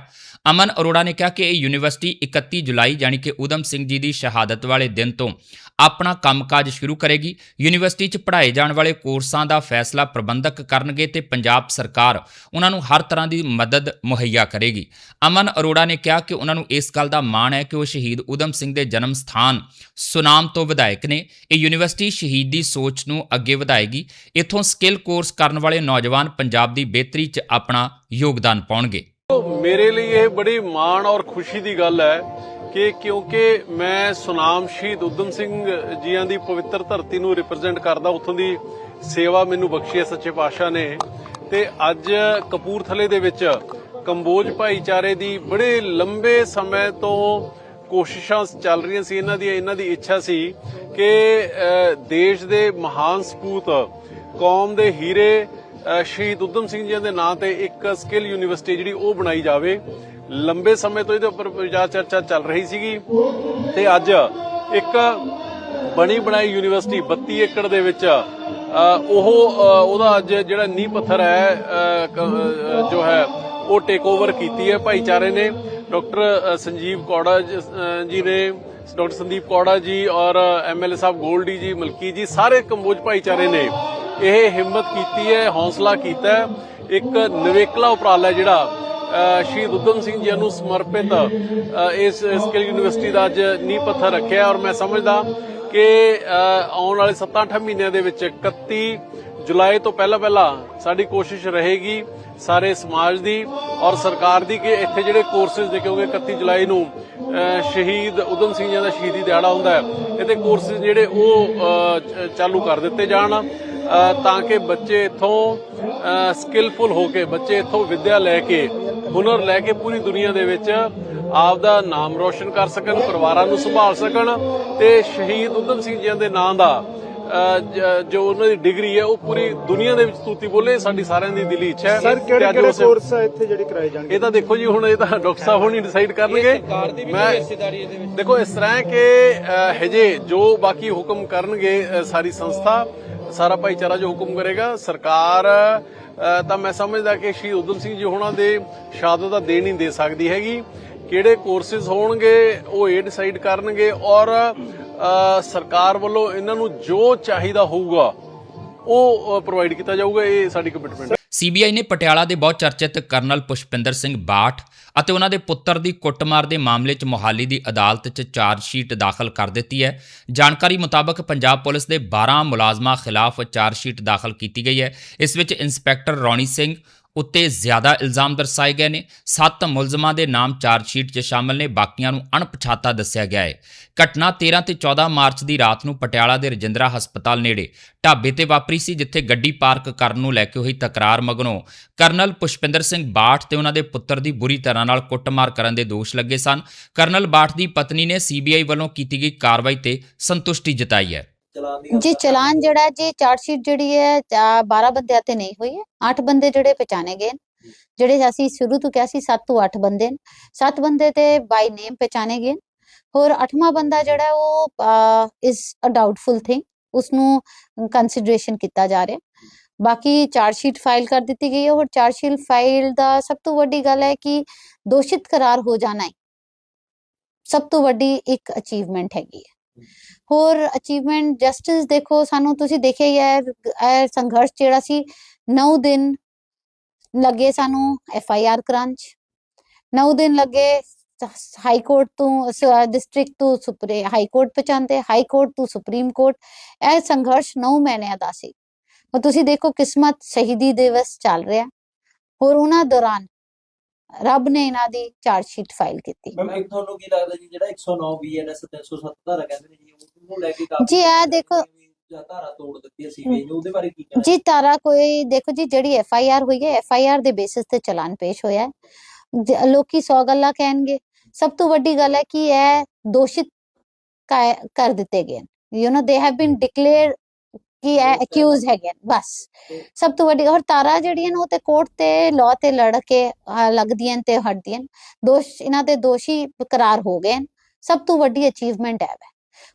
ਅਮਨ ਅਰੋੜਾ ਨੇ ਕਿਹਾ ਕਿ ਇਹ ਯੂਨੀਵਰਸਿਟੀ 31 ਜੁਲਾਈ ਯਾਨੀ ਕਿ ਉਦਮ ਸਿੰਘ ਜੀ ਦੀ ਸ਼ਹਾਦਤ ਵਾਲੇ ਦਿਨ ਤੋਂ ਆਪਣਾ ਕੰਮਕਾਜ ਸ਼ੁਰੂ ਕਰੇਗੀ। ਯੂਨੀਵਰਸਿਟੀ 'ਚ ਪੜ੍ਹਾਏ ਜਾਣ ਵਾਲੇ ਕੋਰਸਾਂ ਦਾ ਫੈਸਲਾ ਪ੍ਰਬੰਧਕ ਕਰਨਗੇ ਤੇ ਪੰਜਾਬ ਸਰਕਾਰ ਉਹਨਾਂ ਨੂੰ ਹਰ ਤਰ੍ਹਾਂ ਦੀ ਮਦਦ ਮੁਹੱਈਆ ਕਰੇਗੀ। ਅਮਨ ਅਰੋੜਾ ਨੇ ਕਿਹਾ ਕਿ ਉਹਨਾਂ ਨੂੰ ਇਸ ਗੱਲ ਦਾ ਮਾਣ ਹੈ ਕਿ ਉਹ ਸ਼ਹੀਦ ਉਦਮ ਸਿੰਘ ਦੇ ਜਨਮ ਸਥਾਨ ਸੁਨਾਮ ਤੋਂ ਵਿਧਾਇਕ ਨੇ। ਇਹ ਯੂਨੀਵਰਸਿਟੀ ਸ਼ਹੀਦ ਦੀ ਸੋਚ ਨੂੰ ਅੱਗੇ ਵਧਾਏਗੀ। ਇੱਥੋਂ ਸਕਿੱਲ ਕੋਰਸ ਕਰਨ ਵਾਲੇ ਨੌਜਵਾਨ ਪੰਜਾਬ ਦੀ ਬਿਹਤਰੀ 'ਚ ਆਪਣਾ ਯੋਗਦਾਨ ਪਾਉਣਗੇ। ਮੇਰੇ ਲਈ ਇਹ ਬੜੀ ਮਾਣ ਔਰ ਖੁਸ਼ੀ ਦੀ ਗੱਲ ਹੈ ਕਿ ਕਿਉਂਕਿ ਮੈਂ ਸੁਨਾਮ ਸ਼ਹੀਦ ਉਦਮ ਸਿੰਘ ਜੀਆਂ ਦੀ ਪਵਿੱਤਰ ਧਰਤੀ ਨੂੰ ਰਿਪਰੈਜ਼ੈਂਟ ਕਰਦਾ, ਉੱਥੋਂ ਦੀ ਸੇਵਾ ਮੈਨੂੰ ਬਖਸ਼ੀ ਹੈ ਸੱਚੇ ਪਾਤਸ਼ਾਹ ਨੇ। ਤੇ ਅੱਜ ਕਪੂਰਥਲੇ ਦੇ ਵਿੱਚ ਕੰਬੋਜ ਭਾਈਚਾਰੇ ਦੀ ਬੜੇ ਲੰਬੇ ਸਮੇਂ ਤੋਂ ਕੋਸ਼ਿਸ਼ਾਂ ਚੱਲ ਰਹੀਆਂ ਸੀ, ਇਹਨਾਂ ਦੀ ਇਹਨਾਂ ਦੀ ਇੱਛਾ ਸੀ ਕਿ ਦੇਸ਼ ਦੇ ਮਹਾਨ ਸਪੂਤ, ਕੌਮ ਦੇ ਹੀਰੇ ਸ਼ਹੀਦ ਉਦਮ ਸਿੰਘ ਜੀ ਦੇ ਨਾਂ ਤੇ ਇੱਕ ਸਕਿੱਲ ਯੂਨੀਵਰਸਿਟੀ ਜਿਹੜੀ ਉਹ ਬਣਾਈ ਜਾਵੇ। ਲੰਬੇ ਸਮੇਂ ਤੋਂ ਇਹਦੇ ਉੱਪਰ ਵਿਚਾਰ ਚਰਚਾ ਚੱਲ ਰਹੀ ਸੀਗੀ ਤੇ ਅੱਜ ਇੱਕ ਬਣੀ ਬਣਾਈ ਯੂਨੀਵਰਸਿਟੀ 32 ਏਕੜ ਦੇ ਵਿੱਚ ਉਹ ਉਹਦਾ ਅੱਜ ਜਿਹੜਾ ਨੀਂਹ ਪੱਥਰ ਹੈ ਜੋ ਹੈ, ਉਹ ਟੇਕ ਓਵਰ ਕੀਤੀ ਹੈ ਭਾਈਚਾਰੇ ਨੇ। ਡਾਕਟਰ ਸੰਜੀਵ ਕੌੜਾ ਜੀ ਨੇ, ਡਾਕਟਰ ਸੰਦੀਪ ਕੌੜਾ ਜੀ ਔਰ ਐਮਐਲਏ ਸਾਹਿਬ ਗੋਲਡੀ ਜੀ, ਮਲਕੀ ਜੀ, ਸਾਰੇ ਕੰਬੋਜ ਭਾਈਚਾਰੇ ਨੇ ਇਹ ਹਿੰਮਤ ਕੀਤੀ ਹੈ, ਹੌਸਲਾ ਕੀਤਾ ਇੱਕ ਨਵੇਕਲਾ ਉਪਰਾਲਾ ਜਿਹੜਾ ਸ਼ਹੀਦ ਉਦਮ ਸਿੰਘ ਜੀ ਨੂੰ ਸਮਰਪਿਤ ਇਸ ਸਕਿੱਲ ਯੂਨੀਵਰਸਿਟੀ ਦਾ ਅੱਜ ਨੀਂਹ ਪੱਥਰ ਰੱਖਿਆ ਔਰ ਮੈਂ ਸਮਝਦਾ ਕਿ ਆਉਣ ਵਾਲੇ 7-8 ਮਹੀਨਿਆਂ ਦੇ ਵਿੱਚ 31 ਜੁਲਾਈ ਤੋਂ ਪਹਿਲਾਂ ਪਹਿਲਾਂ ਸਾਡੀ ਕੋਸ਼ਿਸ਼ ਰਹੇਗੀ ਸਾਰੇ ਸਮਾਜ ਦੀ ਔਰ ਸਰਕਾਰ ਦੀ ਕਿ ਇੱਥੇ ਜਿਹੜੇ ਕੋਰਸਸ ਦੇ ਕਿਉਂਕਿ 31 ਜੁਲਾਈ ਨੂੰ ਸ਼ਹੀਦ ਉਦਮ ਸਿੰਘ ਜੀ ਦਾ ਸ਼ਹੀਦੀ ਦਿਹਾੜਾ ਹੁੰਦਾ ਹੈ ਇਹਦੇ ਕੋਰਸਸ ਜਿਹੜੇ ਉਹ ਚਾਲੂ ਕਰ ਦਿੱਤੇ ਜਾਣ। ਤਾਂ ਕਿ ਬੱਚੇ ਇੱਥੋਂ ਸਕਿੱਲਫੁਲ ਹੋ ਕੇ, ਬੱਚੇ ਇੱਥੋਂ ਵਿੱਦਿਆ ਲੈ ਕੇ, ਹੁਨਰ ਲੈ ਕੇ ਪੂਰੀ ਦੁਨੀਆ ਦੇ ਵਿੱਚ ਆਪ ਦਾ ਨਾਮ ਰੋਸ਼ਨ ਕਰ ਸਕਣ, ਪਰਿਵਾਰਾਂ ਨੂੰ ਸੰਭਾਲ ਸਕਣ ਤੇ ਸ਼ਹੀਦ ਉਦਮ ਸਿੰਘ ਜੀ ਦੇ ਨਾਂ ਦਾ ਜ- ਉਹਨਾਂ ਦੀ ਡਿਗਰੀ ਹੈ ਉਹ ਪੂਰੀ ਦੁਨੀਆ ਦੇ ਵਿੱਚ ਤੂਤੀ ਬੋਲੇ ਸਾਡੀ ਸਾਰਿਆਂ ਦੀ ਦਿਲੀ ਇੱਛਾ ਹੈ। ਸਰ ਕਿਹੜੇ ਕਿਹੜੇ ਕੋਰਸ ਆ ਇੱਥੇ ਜਿਹੜੇ ਕਰਾਏ ਜਾਣਗੇ? ਇਹ ਤਾਂ ਦੇਖੋ ਜੀ ਹੁਣ ਇਹ ਤਾਂ ਡਾਕਟਰ ਸਾਹਿਬ ਹੁਣੀ ਡਿਸਾਈਡ ਕਰਨਗੇ। ਮੈਂ ਦੇਖੋ ਇਸ ਤਰ੍ਹਾਂ ਹੈ ਕਿ ਹਜੇ ਜੋ ਬਾਕੀ ਹੁਕਮ ਕਰਨਗੇ ਸਾਰੀ ਸੰਸਥਾ ਸਾਰਾ ਭਾਈਚਾਰਾ ਜੋ ਹੁਕਮ ਕਰੇਗਾ ਸਰਕਾਰ ਤਾਂ ਮੈਂ ਸਮਝਦਾ ਕਿ ਸ਼ਹੀਦ ਉਦਮ ਸਿੰਘ ਜੀ ਹੋਣਾ ਦੇ ਸ਼ਹਾਦਤ ਦਾ ਦੇ ਨਹੀਂ ਦੇ ਸਕਦੀ ਹੈਗੀ। ਕਿਹੜੇ ਕੋਰਸਿਸ ਹੋਣਗੇ ਉਹ ਇਹ ਡਿਸਾਈਡ ਕਰਨਗੇ ਔਰ ਸਰਕਾਰ ਵੱਲੋਂ ਇਹਨਾਂ ਨੂੰ ਜੋ ਚਾਹੀਦਾ ਹੋਊਗਾ, ਉਹ ਪ੍ਰੋਵਾਈਡ ਕੀਤਾ ਜਾਊਗਾ, ਇਹ ਸਾਡੀ ਕਮਿਟਮੈਂਟ ਹੈ। ਸੀਬੀਆਈ ਨੇ ਪਟਿਆਲਾ ਦੇ ਬਹੁਤ ਚਰਚਿਤ ਕਰਨਲ ਪੁਸ਼ਪਿੰਦਰ ਸਿੰਘ ਬਾਠ ਅਤੇ ਉਹਨਾਂ ਦੇ ਪੁੱਤਰ ਦੀ ਕੁੱਟਮਾਰ ਦੇ ਮਾਮਲੇ 'ਚ ਮੋਹਾਲੀ ਦੀ ਅਦਾਲਤ 'ਚ ਚਾਰਜ ਸ਼ੀਟ ਦਾਖਲ ਕਰ ਦਿੱਤੀ ਹੈ। ਜਾਣਕਾਰੀ ਮੁਤਾਬਕ ਪੰਜਾਬ ਪੁਲਿਸ ਦੇ 12 ਮੁਲਾਜ਼ਮਾਂ ਖਿਲਾਫ ਚਾਰਜ ਸ਼ੀਟ ਦਾਖਲ ਕੀਤੀ ਗਈ ਹੈ। ਇਸ ਵਿੱਚ ਇੰਸਪੈਕਟਰ ਰੌਣੀ ਸਿੰਘ ਉੱਤੇ ਜ਼ਿਆਦਾ ਇਲਜ਼ਾਮ ਦਰਸਾਏ ਗਏ ਨੇ। ਸੱਤ ਮੁਲਜ਼ਮਾਂ ਦੇ ਨਾਮ ਚਾਰਜ ਸ਼ੀਟ 'ਚ ਸ਼ਾਮਲ ਨੇ। ਬਾਕੀਆਂ ਨੂੰ ਅਣਪਛਾਤਾ ਦੱਸਿਆ ਗਿਆ ਹੈ। ਘਟਨਾ 13 ਤੇ 14 ਮਾਰਚ ਦੀ ਰਾਤ ਨੂੰ ਪਟਿਆਲਾ ਦੇ ਰਜਿੰਦਰਾ ਹਸਪਤਾਲ ਨੇੜੇ ਢਾਬੇ ਤੇ ਵਾਪਰੀ ਸੀ, ਜਿੱਥੇ ਗੱਡੀ ਪਾਰਕ ਕਰਨ ਨੂੰ ਲੈ ਕੇ ਹੋਈ ਤਕਰਾਰ ਮਗਰੋਂ ਕਰਨਲ ਪੁਸ਼ਪਿੰਦਰ ਸਿੰਘ ਬਾਠ ਤੇ ਉਹਨਾਂ ਦੇ ਪੁੱਤਰ ਦੀ ਬੁਰੀ ਤਰ੍ਹਾਂ ਨਾਲ ਕੁੱਟਮਾਰ ਕਰਨ ਦੇ ਦੋਸ਼ ਲੱਗੇ ਸਨ। ਕਰਨਲ ਬਾਠ ਦੀ ਪਤਨੀ ਨੇ ਸੀਬੀਆਈ ਵੱਲੋਂ ਕੀਤੀ ਗਈ ਕਾਰਵਾਈ ਤੇ ਸੰਤੁਸ਼ਟੀ ਜਤਾਈ ਹੈ। ਜੀ ਚਲਾਨ ਜਿਹੜਾ ਜੀ ਚਾਰਟ ਸ਼ੀਟ ਜਿਹੜੀ ਹੈ ਚਾ- 12 ਬੰਦਿਆਂ ਤੇ ਨਹੀਂ ਹੋਈ ਹੈ। 8 ਬੰਦੇ ਜਿਹੜੇ ਪਛਾਣੇ ਗਏ। ਜਿਹੜੇ ਅਸੀਂ ਸ਼ੁਰੂ ਤੋਂ ਕਿਹਾ ਸੀ 7 ਤੋਂ 8 ਬੰਦੇ ਨੇ। 7 ਬੰਦੇ ਤੇ ਬਾਈ ਨੇਮ ਪਛਾਣੇ ਗਏ। ਹੋਰ 8ਵਾਂ ਬੰਦਾ ਜਿਹੜਾ ਉਹ ਇਜ਼ ਅ ਡਾਊਟਫੁਲ ਥਿੰਗ ਉਸ ਨੂੰ ਕੰਸੀਡਰੇਸ਼ਨ ਕੀਤਾ ਜਾ ਰਿਹਾ। ਬਾਕੀ ਚਾਰਟ ਸ਼ੀਟ ਫਾਈਲ ਕਰ ਦਿੱਤੀ ਗਈ ਹੈ। ਔਰ ਚਾਰਟ ਸ਼ੀਟ ਫਾਈਲ ਦਾ ਸਭ ਤੋਂ ਵੱਡੀ ਗੱਲ ਹੈ ਕਿ ਦੋਸ਼ਿਤ ਕਰਾਰ ਹੋ ਜਾਣਾ ਹੈ। ਸਭ ਤੋਂ ਵੱਡੀ ਇੱਕ ਅਚੀਵਮੈਂਟ ਹੈਗੀ ਹੈ। ਹੋਰ ਅਚੀਵਮੈਂਟ ਜਸਟਿਸ ਦੇਖੋ, ਸਾਨੂੰ ਤੁਸੀਂ ਦੇਖਿਆ ਹੀ ਹੈ, ਇਹ ਸੰਘਰਸ਼ ਜਿਹੜਾ ਸੀ 9 ਦਿਨ ਲੱਗੇ ਸਾਨੂੰ ਐਫ ਆਈ ਆਰ ਕ੍ਰਾਂਚ 9 ਦਿਨ ਲੱਗੇ ਹਾਈ ਕੋਰਟ ਤੋਂ ਡਿਸਟ੍ਰਿਕਟ ਤੋਂ ਸੁਪਰੇ ਹਾਈ ਕੋਰਟ ਪਹੁੰਚਾਉਂਦੇ ਹਾਈ ਕੋਰਟ ਤੋਂ ਸੁਪਰੀਮ ਕੋਰਟ ਇਹ ਸੰਘਰਸ਼ 9 ਮਹੀਨਿਆਂ ਦਾ ਸੀ। ਉਹ ਤੁਸੀਂ ਦੇਖੋ ਕਿਸਮਤ ਸ਼ਹੀਦੀ ਦਿਵਸ ਚੱਲ ਰਿਹਾ। ਹੋਰ ਉਹਨਾਂ ਦੌਰਾਨ ਰੱਬ ਨੇ ਇਹਨਾਂ ਦੀ ਚਾਰਜ ਸ਼ੀਟ ਫਾਈਲ ਕੀਤੀ। ਮੈਮ ਇੱਕ ਤੁਹਾਨੂੰ ਕੀ ਲੱਗਦਾ ਜੀ ਜਿਹੜਾ 109 ਬੀਐਨਐਸ 307 ਧਾਰਾ ਕਹਿੰਦੇ ਨੇ ਜੀ ਉਹਨੂੰ ਲੈ ਕੇ ਕਾਫੀ ਜੀ, ਇਹ ਦੇਖੋ- ਜਾਂ ਧਾਰਾ ਤੋੜ ਦਿੱਤੀ ਅਸੀਂ ਨੇ ਉਹਦੇ ਬਾਰੇ ਕੀ ਕਹਿਣਾ ਜੀ ਤਾਰਾ ਕੋਈ ਦੇਖੋ ਜੀ ਜਿਹੜੀ ਐਫ ਆਈ ਆਰ ਹੋਈ ਹੈ ਐਫ ਆਈ ਆਰ ਦੇ ਬੇਸਿਸ ਤੇ ਚਲਾਨ ਪੇਸ਼ ਹੋਇਆ ਹੈ। ਲੋਕੀ 100 ਗੱਲਾਂ ਕਹਿਣਗੇ। ਸਭ ਤੋਂ ਵੱਡੀ ਗੱਲ ਹੈ ਕਿ ਇਹ ਦੋਸ਼ਿਤ ਕਰ ਦਿੱਤੇ ਗਏ you know they have been declare ਕਿ ਇਹ ਅਕਿਊਜ਼ ਹੈਗੇ ਬਸ। ਸਭ ਤੋਂ ਵੱਡੀ ਔਰ ਤਾਰਾ ਜਿਹੜੀਆਂ ਨੇ ਉਹ ਤੇ ਕੋਰਟ ਤੇ ਲਾਅ ਤੇ ਲੜ ਕੇ ਲੱਗਦੀਆਂ ਤੇ ਹਟਦੀਆਂ। ਦੋਸ਼ ਇਹਨਾਂ ਦੇ ਦੋਸ਼ੀ ਕਰਾਰ ਹੋ ਗਏ। ਸਭ ਤੋਂ ਵੱਡੀ ਅਚੀਵਮੈਂਟ ਹੈ।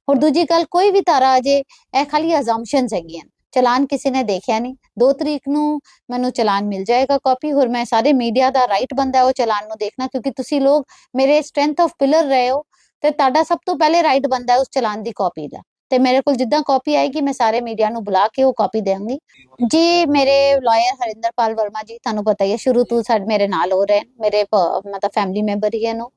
ਹੋਰ ਦੂਜੀ ਗੱਲ ਕੋਈ ਵੀ ਤਾਰਾ ਅਜੇ ਇਹ ਖਾਲੀ ਅਜ਼ੰਪਸ਼ਨਸ ਹੈਗੀਆਂ। ਚਲਾਨ ਕਿਸੇ ਨੇ ਦੇਖਿਆ ਨਹੀਂ। 2 ਤਰੀਕ ਨੂੰ ਮੈਨੂੰ ਚਲਾਨ ਮਿਲ ਜਾਏਗਾ ਕਾਪੀ ਹੋਰ ਮੈਂ ਸਾਰੇ ਮੀਡੀਆ ਦਾ ਰਾਈਟ ਬੰਦਾ ਉਹ ਚਲਾਨ ਨੂੰ ਦੇਖਣਾ ਕਿਉਂਕਿ ਤੁਸੀਂ ਲੋਕ ਮੇਰੇ ਸਟਰੈਂਥ ਆਫ ਪਿਲਰ ਰਹੇ ਹੋ। ਤੇ ਤੁਹਾਡਾ ਸਭ ਤੋਂ ਪਹਿਲੇ ਰਾਈਟ ਬੰਦਾ ਉਸ ਚਲਾਨ ਦੀ ਕਾਪੀ ਦਾ। ਤੇ ਮੇਰੇ ਕੋਲ ਜਿੱਦਾਂ ਕਾਪੀ ਆਏਗੀ, ਮੈਂ ਸਾਰੇ ਮੀਡੀਆ ਨੂੰ ਬੁਲਾ ਕੇ ਉਹ ਕਾਪੀ ਦੇਵਾਂਗੀ। ਜੀ, ਮੇਰੇ ਲਾਇਰ ਹਰਿੰਦਰਪਾਲ ਵਰਮਾ ਜੀ, ਤੁਹਾਨੂੰ ਪਤਾ ਹੀ ਹੈ, ਸ਼ੁਰੂ ਤੋਂ ਸਾਡੇ, ਮੇਰੇ ਨਾਲ ਹੋ ਰਹੇ ਮੇਰੇ ਮਤਲਬ ਫੈਮਿਲੀ ਮੈਂਬਰ ਹੀ ਹਨ ਉਹ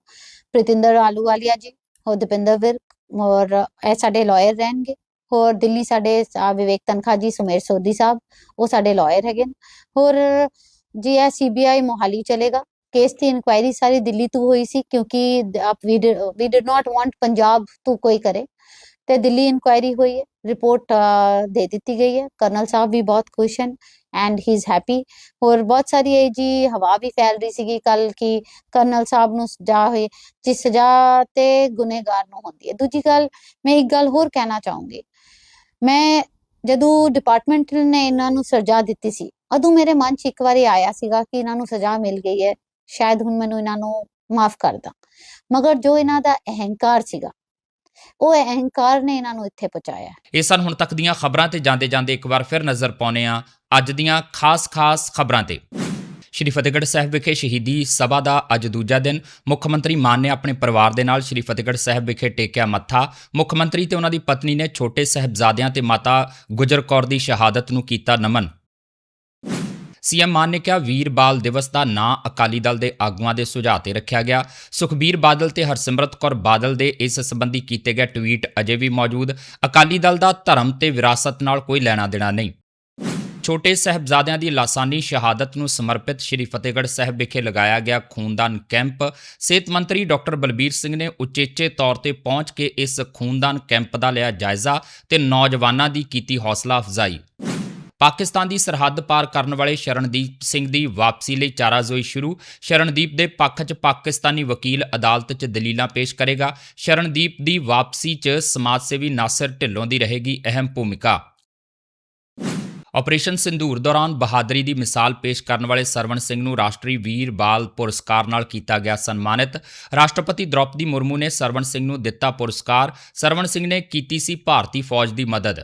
ਆਲੂਵਾਲੀਆ ਜੀ, ਹੋਰ ਦਪਿੰਦਰ ਵਿਰਕ ਔਰ ਇਹ ਸਾਡੇ ਲਾਇਰ ਰਹਿਣਗੇ। ਹੋਰ ਦਿੱਲੀ ਸਾਡੇ ਵਿਵੇਕ ਤਨਖਾ ਜੀ, ਸੁਮੇਰ ਸੋਧੀ ਸਾਹਿਬ, ਉਹ ਸਾਡੇ ਲਾਇਰ ਹੈਗੇ ਨੇ। ਹੋਰ ਜੀ, ਇਹ ਸੀਬੀਆਈ ਮੋਹਾਲੀ ਚਲੇਗਾ। ਕੇਸ ਦੀ ਇਨਕੁਆਇਰੀ ਸਾਰੀ ਦਿੱਲੀ ਤੋਂ ਹੋਈ ਸੀ, ਕਿਉਂਕਿ ਵੀ we did not want Punjab ਤੋਂ ਕੋਈ ਕਰੇ। ਤੇ ਦਿੱਲੀ ਇਨਕੁਆਇਰੀ ਹੋਈ ਹੈ ਰਿਪੋਰਟ ਦੇ ਦਿੱਤੀ ਗਈ ਹੈ। ਕਰਨਲ ਸਾਹਿਬ ਵੀ ਬਹੁਤ ਖੁਸ਼ ਹਨ ਐਂਡ ਹੀ ਇਜ਼ ਹੈਪੀ ਹੋਰ ਬਹੁਤ ਸਾਰੀ ਇਹ ਜੀ ਹਵਾ ਵੀ ਫੈਲ ਰਹੀ ਸੀਗੀ ਕੱਲ ਕਿ ਕਰਨਲ ਸਾਹਿਬ ਨੂੰ ਸਜ਼ਾ ਹੋਈ, ਜਿਸ ਸਜ਼ਾ ਤੇ ਗੁਨੇਗਾਰ ਨੂੰ ਹੁੰਦੀ ਹੈ। ਦੂਜੀ ਗੱਲ, ਮੈਂ ਇੱਕ ਗੱਲ ਹੋਰ ਕਹਿਣਾ ਚਾਹੂੰਗੀ। ਮੈਂ ਜਦੋਂ ਡਿਪਾਰਟਮੈਂਟ ਨੇ ਇਹਨਾਂ ਨੂੰ ਸਜ਼ਾ ਦਿੱਤੀ ਸੀ, ਉਦੋਂ ਮੇਰੇ ਮਨ 'ਚ ਇੱਕ ਵਾਰੀ ਆਇਆ ਸੀਗਾ ਕਿ ਇਹਨਾਂ ਨੂੰ ਸਜ਼ਾ ਮਿਲ ਗਈ ਹੈ, ਸ਼ਾਇਦ ਹੁਣ ਮੈਨੂੰ ਇਹਨਾਂ ਨੂੰ ਮਾਫ ਕਰਦਾ ਮਗਰ ਜੋ ਇਹਨਾਂ ਦਾ ਅਹੰਕਾਰ ਸੀਗਾ ਉਹ ਅਹੰਕਾਰ ਨੇ ਇਹਨਾਂ ਨੂੰ ਇੱਥੇ ਪਹੁੰਚਾਇਆ। ਇਹ ਸਨ ਹੁਣ ਤੱਕ ਦੀਆਂ ਖਬਰਾਂ ਤੇ ਜਾਂਦੇ ਜਾਂਦੇ ਇੱਕ ਵਾਰ ਫਿਰ ਨਜ਼ਰ ਪਾਉਨੇ ਆ ਅੱਜ ਦੀਆਂ ਖਾਸ-ਖਾਸ ਖਬਰਾਂ ਤੇ। ਸ਼੍ਰੀ ਫਤਿਹਗੜ੍ਹ ਸਾਹਿਬ ਵਿਖੇ ਸ਼ਹੀਦੀ ਸਭਾ ਦਾ ਅੱਜ ਦੂਜਾ ਦਿਨ। ਮੁੱਖ ਮੰਤਰੀ ਮਾਨ ਨੇ ਆਪਣੇ ਪਰਿਵਾਰ ਦੇ ਨਾਲ ਸ਼੍ਰੀ ਫਤਿਹਗੜ੍ਹ ਸਾਹਿਬ ਵਿਖੇ ਟੇਕਿਆ ਮੱਥਾ। ਮੁੱਖ ਮੰਤਰੀ ਤੇ ਉਹਨਾਂ ਦੀ ਪਤਨੀ ਨੇ ਛੋਟੇ ਸਾਹਿਬਜ਼ਾਦਿਆਂ ਤੇ ਮਾਤਾ ਗੁਜਰ ਕੌਰ ਦੀ ਸ਼ਹਾਦਤ ਨੂੰ ਕੀਤਾ ਨਮਨ। ਸੀਐਮ ਮਾਨ ਨੇ ਕਿਹਾ, ਵੀਰ ਬਾਲ ਦਿਵਸ ਦਾ ਨਾਂ ਅਕਾਲੀ ਦਲ ਦੇ ਆਗੂਆਂ ਦੇ ਸੁਝਾਅ ਤੇ ਰੱਖਿਆ ਗਿਆ। ਸੁਖਬੀਰ ਬਾਦਲ ਤੇ ਹਰਸਿਮਰਤ ਕੌਰ ਬਾਦਲ ਦੇ ਇਸ ਸੰਬੰਧੀ ਕੀਤੇ ਗਏ ਟਵੀਟ ਅਜੇ ਵੀ ਮੌਜੂਦ। ਅਕਾਲੀ ਦਲ ਦਾ ਧਰਮ ਤੇ ਵਿਰਾਸਤ ਨਾਲ ਕੋਈ ਲੈਣਾ ਦੇਣਾ ਨਹੀਂ। ਛੋਟੇ ਸਹਿਬਜ਼ਾਦਿਆਂ ਦੀ ਲਾਸਾਨੀ ਸ਼ਹਾਦਤ ਨੂੰ ਸਮਰਪਿਤ ਸ਼੍ਰੀ ਫਤਿਹਗੜ੍ਹ ਸਾਹਿਬ ਵਿਖੇ ਲਗਾਇਆ ਗਿਆ ਖੂਨਦਾਨ ਕੈਂਪ। ਸਿਹਤ ਮੰਤਰੀ ਡਾਕਟਰ ਬਲਬੀਰ ਸਿੰਘ ਨੇ ਉਚੇਚੇ ਤੌਰ ਤੇ ਪਹੁੰਚ ਕੇ ਇਸ ਖੂਨਦਾਨ ਕੈਂਪ ਦਾ ਲਿਆ ਜਾਇਜ਼ਾ ਤੇ ਨੌਜਵਾਨਾਂ ਦੀ ਕੀਤੀ ਹੌਸਲਾ ਅਫਜ਼ਾਈ। ਪਾਕਿਸਤਾਨ ਦੀ ਸਰਹੱਦ ਪਾਰ ਕਰਨ ਵਾਲੇ ਸ਼ਰਨਦੀਪ ਸਿੰਘ ਦੀ ਵਾਪਸੀ ਲਈ ਚਾਰਾਜ਼ੋਈ ਸ਼ੁਰੂ। ਸ਼ਰਨਦੀਪ ਦੇ ਪੱਖ 'ਚ ਪਾਕਿਸਤਾਨੀ ਵਕੀਲ ਅਦਾਲਤ 'ਚ ਦਲੀਲਾਂ ਪੇਸ਼ ਕਰੇਗਾ। ਸ਼ਰਨਦੀਪ ਦੀ ਵਾਪਸੀ 'ਚ ਸਮਾਜ ਸੇਵੀ ਨਾਸਰ ਢਿੱਲੋਂ ਦੀ ਰਹੇਗੀ ਅਹਿਮ ਭੂਮਿਕਾ। ਆਪਰੇਸ਼ਨ ਸਿੰਧੂਰ ਦੌਰਾਨ ਬਹਾਦਰੀ ਦੀ ਮਿਸਾਲ ਪੇਸ਼ ਕਰਨ ਵਾਲੇ ਸਰਵਣ ਸਿੰਘ ਨੂੰ ਰਾਸ਼ਟਰੀ ਵੀਰ ਬਾਲ ਪੁਰਸਕਾਰ ਨਾਲ ਕੀਤਾ ਗਿਆ ਸਨਮਾਨਿਤ। ਰਾਸ਼ਟਰਪਤੀ ਦ੍ਰੌਪਦੀ ਮੁਰਮੂ ਨੇ ਸਰਵਣ ਸਿੰਘ ਨੂੰ ਦਿੱਤਾ ਪੁਰਸਕਾਰ। ਸਰਵਣ ਸਿੰਘ ਨੇ ਕੀਤੀ ਸੀ ਭਾਰਤੀ ਫੌਜ ਦੀ ਮਦਦ।